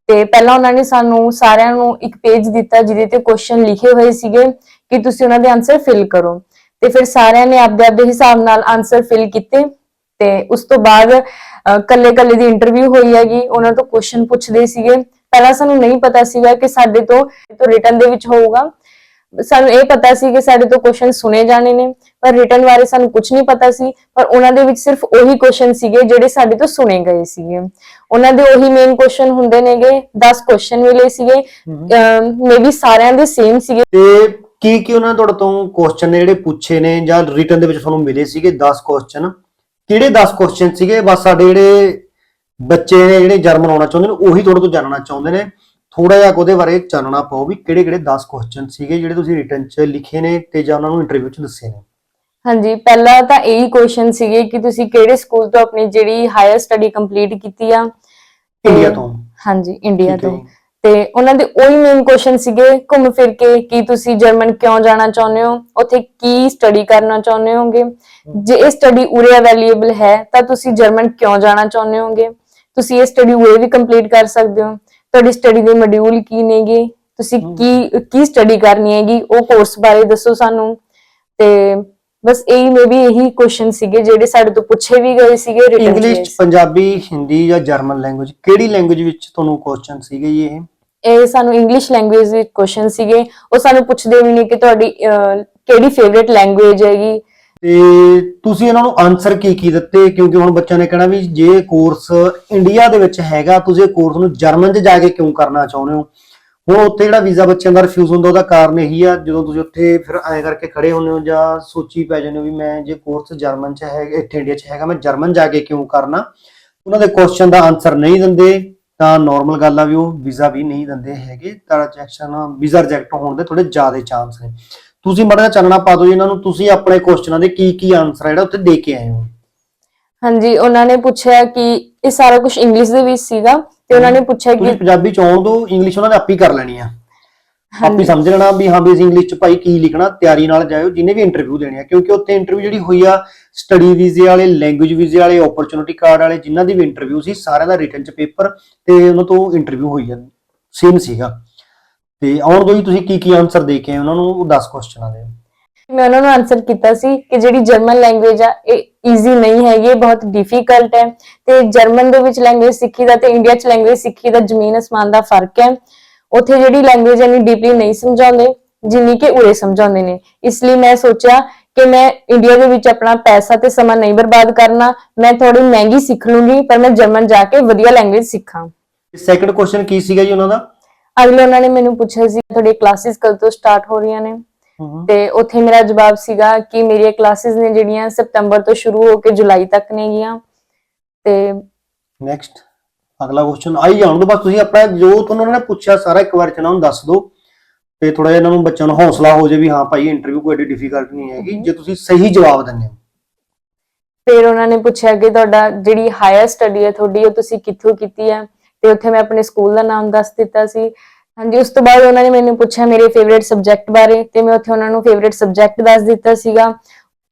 ਤੇ ਪਹਿਲਾਂ ਉਹਨਾਂ ਨੇ ਸਾਨੂੰ ਸਾਰਿਆਂ ਨੂੰ ਇੱਕ ਪੇਜ ਦਿੱਤਾ, ਜਿਹਦੇ ਤੇ ਕੁਐਸਚਨ ਲਿਖੇ ਹੋਏ ਸੀਗੇ, ਕਿ ਤੁਸੀਂ ਉਹਨਾਂ ਦੇ ਆਨਸਰ ਫਿਲ ਕਰੋ। ਤੇ ਫਿਰ ਸਾਰਿਆਂ ਨੇ ਆਪਦੇ ਆਪਦੇ ਹਿਸਾਬ ਨਾਲ ਆਨਸਰ ਫਿਲ ਕੀਤੇ ਤੇ ਉਸ ਤੋਂ ਬਾਅਦ ਕੱਲੇ ਕੱਲੇ ਦੀ ਇੰਟਰਵਿਊ ਹੋਈ ਹੈਗੀ। ਉਹਨਾਂ ਤੋਂ ਕੁਐਸਚਨ ਪੁੱਛਦੇ ਸੀਗੇ। ਪਹਿਲਾਂ ਸਾਨੂੰ ਨਹੀਂ ਪਤਾ ਸੀਗਾ ਕਿ ਸਾਡੇ ਤੋਂ ਤੋਂ ਰਿਟਨ ਦੇ ਵਿੱਚ ਹੋਊਗਾ। ਸਾਨੂੰ ਇਹ ਪਤਾ ਸੀ ਕਿ ਸਾਡੇ ਤੋਂ ਕੁਐਸਚਨ ਸੁਣੇ ਜਾਣੇ ਨੇ। ਪਰ ਰਿਟਨ ਬਾਰੇ ਸਾਨੂੰ ਕੁਝ ਨਹੀਂ ਪਤਾ ਸੀ। ਪਰ ਉਹਨਾਂ ਦੇ ਵਿੱਚ ਸਿਰਫ ਉਹੀ ਕੁਐਸਚਨ ਸੀਗੇ ਜਿਹੜੇ ਸਾਡੇ ਤੋਂ ਸੁਣੇ ਗਏ ਸੀਗੇ। ਉਹਨਾਂ ਦੇ ਉਹੀ ਮੇਨ ਕੁਐਸਚਨ ਹੁੰਦੇ ਨੇਗੇ। 10 ਕੁਐਸਚਨ ਮਿਲੇ ਸੀਗੇ। ਮੇਬੀ ਸਾਰਿਆਂ ਦੇ ਸੇਮ ਸੀਗੇ। ਤੇ ਕੀ ਕੀ ਉਹਨਾਂ ਤੁਹਾਡੇ ਤੋਂ ਕੁਐਸਚਨ ਨੇ ਜਿਹੜੇ ਪੁੱਛੇ ਨੇ ਜਾਂ ਰਿਟਨ ਦੇ ਵਿੱਚ ਤੁਹਾਨੂੰ ਮਿਲੇ ਸੀਗੇ 10 ਕੁਐਸਚਨ ਕਿਹੜੇ 10 ਕੁਐਸਚਨ ਸੀਗੇ? ਬਸ ਸਾਡੇ ਜਿਹੜੇ ਬੱਚੇ ਨੇ ਜਿਹੜੇ ਜਰਮਨ ਆਉਣਾ ਚਾਹੁੰਦੇ ਨੇ ਉਹੀ ਤੁਹਾਡੇ ਤੋਂ ਜਾਣਨਾ ਚਾਹੁੰਦੇ ਨੇ। ਥੋੜਾ ਜਿਹਾ ਉਹਦੇ ਬਾਰੇ ਚਾਨਣਾ ਪਾਓ ਵੀ ਕਿਹੜੇ ਕਿਹੜੇ 10 ਕੁਐਸਚਨ ਸੀਗੇ ਜਿਹੜੇ ਤੁਸੀਂ ਰਿਟਨ 'ਚ ਲਿਖੇ ਨੇ ਤੇ ਜਾਂ ਉਹਨਾਂ ਨੂੰ ਇੰਟਰਵਿਊ 'ਚ ਦੱਸੇ ਨੇ। ਹਾਂਜੀ ਪਹਿਲਾ ਤਾਂ ਇਹੀ ਕੁਐਸਚਨ ਸੀਗੇ ਕਿ ਤੁਸੀਂ ਕਿਹੜੇ ਸਕੂਲ ਤੋਂ ਆਪਣੀ ਜਿਹੜੀ ਹਾਇਰ ਸਟੱਡੀ ਕੰਪਲੀਟ ਕੀਤੀ ਆ? ਇੰਡੀਆ ਤੋਂ ਹਾਂਜੀ ਇੰਡੀਆ ਤੋਂ। ਤੇ ਉਹਨਾਂ ਦੇ ਉਹੀ ਮੇਨ ਕੁਐਸਚਨ ਸੀਗੇ ਘੁੰਮ ਫਿਰ ਕੇ ਕੀ ਤੁਸੀਂ ਜਰਮਨ ਕਿਉਂ ਜਾਣਾ ਚਾਹੁੰਦੇ ਹੋ? ਉੱਥੇ ਕੀ ਸਟੱਡੀ ਕਰਨਾ ਚਾਹੁੰਦੇ ਹੋਗੇ? ਜੇ ਇਹ ਸਟੱਡੀ ਉਰੇ ਅਵੇਲੇਬਲ ਹੈ ਤਾਂ ਤੁਸੀਂ ਜਰਮਨ ਕਿਉਂ ਜਾਣਾ ਚਾਹੁੰਦੇ ਹੋਗੇ? ਤੁਸੀਂ ਇਹ ਸਟੱਡੀ ਉਰੇ ਵੀ ਕੰਪਲੀਟ ਕਰ ਸਕਦੇ ਹੋ। ਤੁਹਾਡੀ ਸਟੱਡੀ ਦੇ ਮੋਡਿਊਲ ਕੀ ਨੇਗੇ? ਤੁਸੀਂ ਕੀ ਕੀ ਸਟੱਡੀ ਕਰਨੀ ਹੈਗੀ? ਉਹ ਕੋਰਸ ਬਾਰੇ ਦੱਸੋ ਸਾਨੂੰ। ਤੇ ਬਸ ਇਹੀ ਮੇ ਵੀ ਇਹੀ ਕੁਐਸਚਨ ਸੀਗੇ ਜਿਹੜੇ ਸਾਡੇ ਤੋਂ ਪੁੱਛੇ ਵੀ ਗਏ ਸੀਗੇ ਰਿਟਨ ਇੰਗਲਿਸ਼ ਪੰਜਾਬੀ ਹਿੰਦੀ ਜਾਂ ਜਰਮਨ ਲੈਂਗੁਏਜ ਕਿਹੜੀ ਲੈਂਗੁਏਜ ਵਿੱਚ ਤੁਹਾਨੂੰ ਕੁਐਸਚਨ ਸੀਗੇ ਇਹ? ਇਹ ਸਾਨੂੰ ਇੰਗਲਿਸ਼ ਲੈਂਗੁਏਜ ਦੇ ਕੁਐਸਚਨ ਸੀਗੇ। ਉਹ ਸਾਨੂੰ ਪੁੱਛਦੇ ਵੀ ਨੇ ਕਿ ਤੁਹਾਡੀ ਕਿਹੜੀ ਫੇਵਰਿਟ ਲੈਂਗੁਏਜ ਹੈਗੀ? ਤੇ ਤੁਸੀਂ ਇਹਨਾਂ ਨੂੰ ਆਨਸਰ ਕੀ ਕੀ ਦਿੱਤੇ? ਕਿਉਂਕਿ ਹੁਣ ਬੱਚਿਆਂ ਨੇ ਕਹਿਣਾ ਵੀ ਜੇ ਕੋਰਸ ਇੰਡੀਆ ਦੇ ਵਿੱਚ ਹੈਗਾ, ਤੁਸੀਂ ਕੋਰਸ ਨੂੰ ਜਰਮਨ 'ਚ ਜਾ ਕੇ ਕਿਉਂ ਕਰਨਾ ਚਾਹੁੰਦੇ ਹੋ? ਹੁਣ ਉੱਥੇ ਜਿਹੜਾ ਵੀਜ਼ਾ ਬੱਚਿਆਂ ਦਾ ਰਿਫਿਊਜ਼ ਹੁੰਦਾ, ਉਹਦਾ ਕਾਰਨ ਇਹੀ ਆ, ਜਦੋਂ ਤੁਸੀਂ ਉੱਥੇ ਫਿਰ ਐਂ ਕਰਕੇ ਖੜੇ ਹੁੰਦੇ ਹੋ ਜਾਂ ਸੋਚੀ ਪੈ ਜਾਂਦੇ ਹੋ ਵੀ ਮੈਂ ਜੇ ਕੋਰਸ ਜਰਮਨ 'ਚ ਹੈ, ਇੱਥੇ ਇੰਡੀਆ 'ਚ ਹੈਗਾ, ਮੈਂ ਜਰਮਨ ਜਾ ਕੇ ਕਿਉਂ ਕਰਨਾ? ਉਹਨਾਂ ਦੇ ਕੁਐਸਚਨ ਦਾ ਆਨਸਰ ਨਹੀਂ ਦਿੰਦੇ। ਤਾਂ ਨਾਰਮਲ ਗੱਲ ਆ ਵੀ ਉਹ ਵੀਜ਼ਾ ਵੀ ਨਹੀਂ ਦਿੰਦੇ ਹੈਗੇ ਤਾਂ ਰਿਜੈਕਸ਼ਨ ਵੀਜ਼ਾ ਰਿਜੈਕਟ ਹੋਣ ਦੇ ਥੋੜੇ ਜ਼ਿਆਦਾ ਚਾਂਸ ਨੇ। ਤੁਸੀਂ ਮੜਾ ਚਾਨਣਾ ਪਾ ਦਿਓ ਇਹਨਾਂ ਨੂੰ ਤੁਸੀਂ ਆਪਣੇ ਕੁਐਸਚਨਾਂ ਦੇ ਕੀ ਕੀ ਆਨਸਰ ਜਿਹੜਾ ਉੱਥੇ ਦੇ ਕੇ ਆਏ ਹੋ। ਹਾਂਜੀ ਉਹਨਾਂ ਨੇ ਪੁੱਛਿਆ ਕਿ ਇਹ ਸਾਰਾ ਕੁਝ ਇੰਗਲਿਸ਼ ਦੇ ਵਿੱਚ ਸੀਗਾ ਤੇ ਉਹਨਾਂ ਨੇ ਪੁੱਛਿਆ ਤੁਸੀਂ ਕਿ ਪੰਜਾਬੀ ਚ ਆਉਣ ਦੋ ਇੰਗਲਿਸ਼ ਉਹਨਾਂ ਨੇ ਆਪੇ ਕਰ ਲੈਣੀ ਆ। ਆਪੇ ਸਮਝ ਲੈਣਾ ਵੀ ਹਾਂ ਵੀ ਇੰਗਲਿਸ਼ ਚ ਭਾਈ ਕੀ ਲਿਖਣਾ ਤਿਆਰੀ ਨਾਲ ਜਾਇਓ ਜਿਹਨੇ ਵੀ ਇੰਟਰਵਿਊ ਦੇਣੀ ਆ ਕਿਉਂਕਿ ਉੱਥੇ ਇੰਟਰਵਿਊ ਜਿਹੜੀ ਹੋਈ ਆ ਸਟੱਡੀ ਵੀਜ਼ੇ ਵਾਲੇ ਲੈਂਗੁਏਜ ਵੀਜ਼ੇ ਵਾਲੇ ਓਪਰਚੁਨਿਟੀ ਕਾਰਡ ਵਾਲੇ, ਜਿਨ੍ਹਾਂ ਦੀ ਵੀ ਇੰਟਰਵਿਊ ਸੀ, ਸਾਰਿਆਂ ਦਾ ਰਿਟਨ ਚ ਪੇਪਰ ਤੇ ਉਹਨਾਂ ਤੋਂ ਇੰਟਰਵਿਊ ਹੋਈ ਆ ਸੇਮ ਸੀਗਾ। ਤੇ ਆਉਣ ਦੋ ਜੀ ਤੁਸੀਂ ਕੀ ਕੀ ਆਨਸਰ ਦੇ ਕੇ ਉਹਨਾਂ ਨੂੰ 10 ਕੁਐਸਚਨਾਂ ਦੇ। ਮੈਂ ਉਹਨਾਂ ਨੂੰ ਆਨਸਰ ਕੀਤਾ ਸੀ ਕਿ ਜਿਹੜੀ ਜਰਮਨ ਲੈਂਗੁਏਜ ਆ, ਇਹ ਈਜ਼ੀ ਨਹੀਂ ਹੈਗੀ, ਇਹ ਬਹੁਤ ਡਿਫਿਕਲਟ ਹੈ। ਤੇ ਜਰਮਨ ਦੇ ਵਿੱਚ ਲੈਂਗੁਏਜ ਸਿੱਖੀ ਦਾ ਤੇ ਇੰਡੀਆ 'ਚ ਲੈਂਗੁਏਜ ਸਿੱਖੀ ਦਾ ਜ਼ਮੀਨ ਅਸਮਾਨ ਦਾ ਫ਼ਰਕ ਹੈ। ਉੱਥੇ ਜਿਹੜੀ ਲੈਂਗੁਏਜ ਇੰਨੀ ਡੀਪਲੀ ਨਹੀਂ ਸਮਝਾਉਂਦੇ, ਜਿੰਨੀ ਕਿ ਉਰੇ ਸਮਝਾਉਂਦੇ ਨੇ। ਇਸ ਲਈ ਮੈਂ ਸੋਚਿਆ ਕਿ ਮੈਂ ਇੰਡੀਆ ਦੇ ਵਿੱਚ ਆਪਣਾ ਪੈਸਾ ਤੇ ਸਮਾਂ ਨਹੀਂ ਬਰਬਾਦ ਕਰਨਾ ਮੈਂ ਥੋੜੀ ਮਹਿੰਗੀ ਸਿੱਖ ਲੂੰਗੀ ਪਰ ਮੈਂ ਜਰਮਨ ਜਾ ਕੇ ਵਧੀਆ ਲੈਂਗੁਏਜ ਸਿੱਖਾਂ। ਸੈਕੰਡ ਕੁਐਸਚਨ ਕੀ ਸੀਗਾ ਜੀ ਉਹਨਾਂ ਦਾ? ਅਗਲੇ ਉਹਨਾਂ ਨੇ ਮੈਨੂੰ ਪੁੱਛਿਆ ਸੀ ਤੁਹਾਡੀ ਕਲਾਸਿਸ ਕਦੋਂ ਤੋਂ ਸਟਾਰਟ ਹੋ ਰਹੀਆਂ ਨੇ? ਤੇ ਉੱਥੇ ਮੇਰਾ ਜਵਾਬ ਸੀਗਾ ਕਿ ਮੇਰੀਆਂ ਕਲਾਸਿਸ ਨੇ ਜਿਹੜੀਆਂ ਸਤੰਬਰ ਤੋਂ ਸ਼ੁਰੂ ਹੋ ਕੇ ਜੁਲਾਈ ਤੱਕ ਨੇਗੀਆਂ ਤੇ ਨੈਕਸਟ ਅਗਲਾ ਕੁਐਸਚਨ ਆਈ ਜਾਣ ਦੋ ਬਸ ਤੁਸੀਂ ਆਪਣਾ ਜੋ ਤੁਹਾਨੂੰ ਉਹਨਾਂ ਨੇ ਪੁੱਛਿਆ ਸਾਰਾ ਇੱਕ ਵਾਰ ਚ ਇਹਨਾਂ ਨੂੰ ਦੱਸ ਦਿਓ ਤੇ ਥੋੜਾ ਜਿਹਾ ਇਹਨਾਂ ਨੂੰ ਬੱਚਿਆਂ ਨੂੰ ਹੌਸਲਾ ਹੋ ਜਾਏ ਵੀ ਹਾਂ ਭਾਈ ਇੰਟਰਵਿਊ ਕੋਈ ਏਡੀ ਡਿਫਿਕਲਟ ਨਹੀਂ ਹੈਗੀ, ਜੇ ਤੁਸੀਂ ਸਹੀ ਜਵਾਬ ਦਿੰਦੇ ਹੋ। ਫਿਰ ਉਹਨਾਂ ਨੇ ਪੁੱਛਿਆ ਕਿ ਤੁਹਾਡਾ ਜਿਹੜੀ ਹਾਇਰ ਸਟੱਡੀ ਹੈ ਤੁਹਾਡੀ, ਉਹ ਤੁਸੀਂ ਕਿੱਥੋਂ ਕੀਤੀ ਹੈ? ਤੇ ਉੱਥੇ ਮੈਂ ਆਪਣੇ ਸਕੂਲ ਦਾ ਨਾਮ ਦੱਸ ਦਿੱਤਾ ਸੀ। ਹਾਂਜੀ, ਉਸ ਤੋਂ ਬਾਅਦ ਉਹਨਾਂ ਨੇ ਮੈਨੂੰ ਪੁੱਛਿਆ ਮੇਰੇ ਫੇਵਰਿਟ ਸਬਜੈਕਟ ਬਾਰੇ, ਤੇ ਮੈਂ ਉੱਥੇ ਉਹਨਾਂ ਨੂੰ ਫੇਵਰਿਟ ਸਬਜੈਕਟ ਦੱਸ ਦਿੱਤਾ ਸੀਗਾ।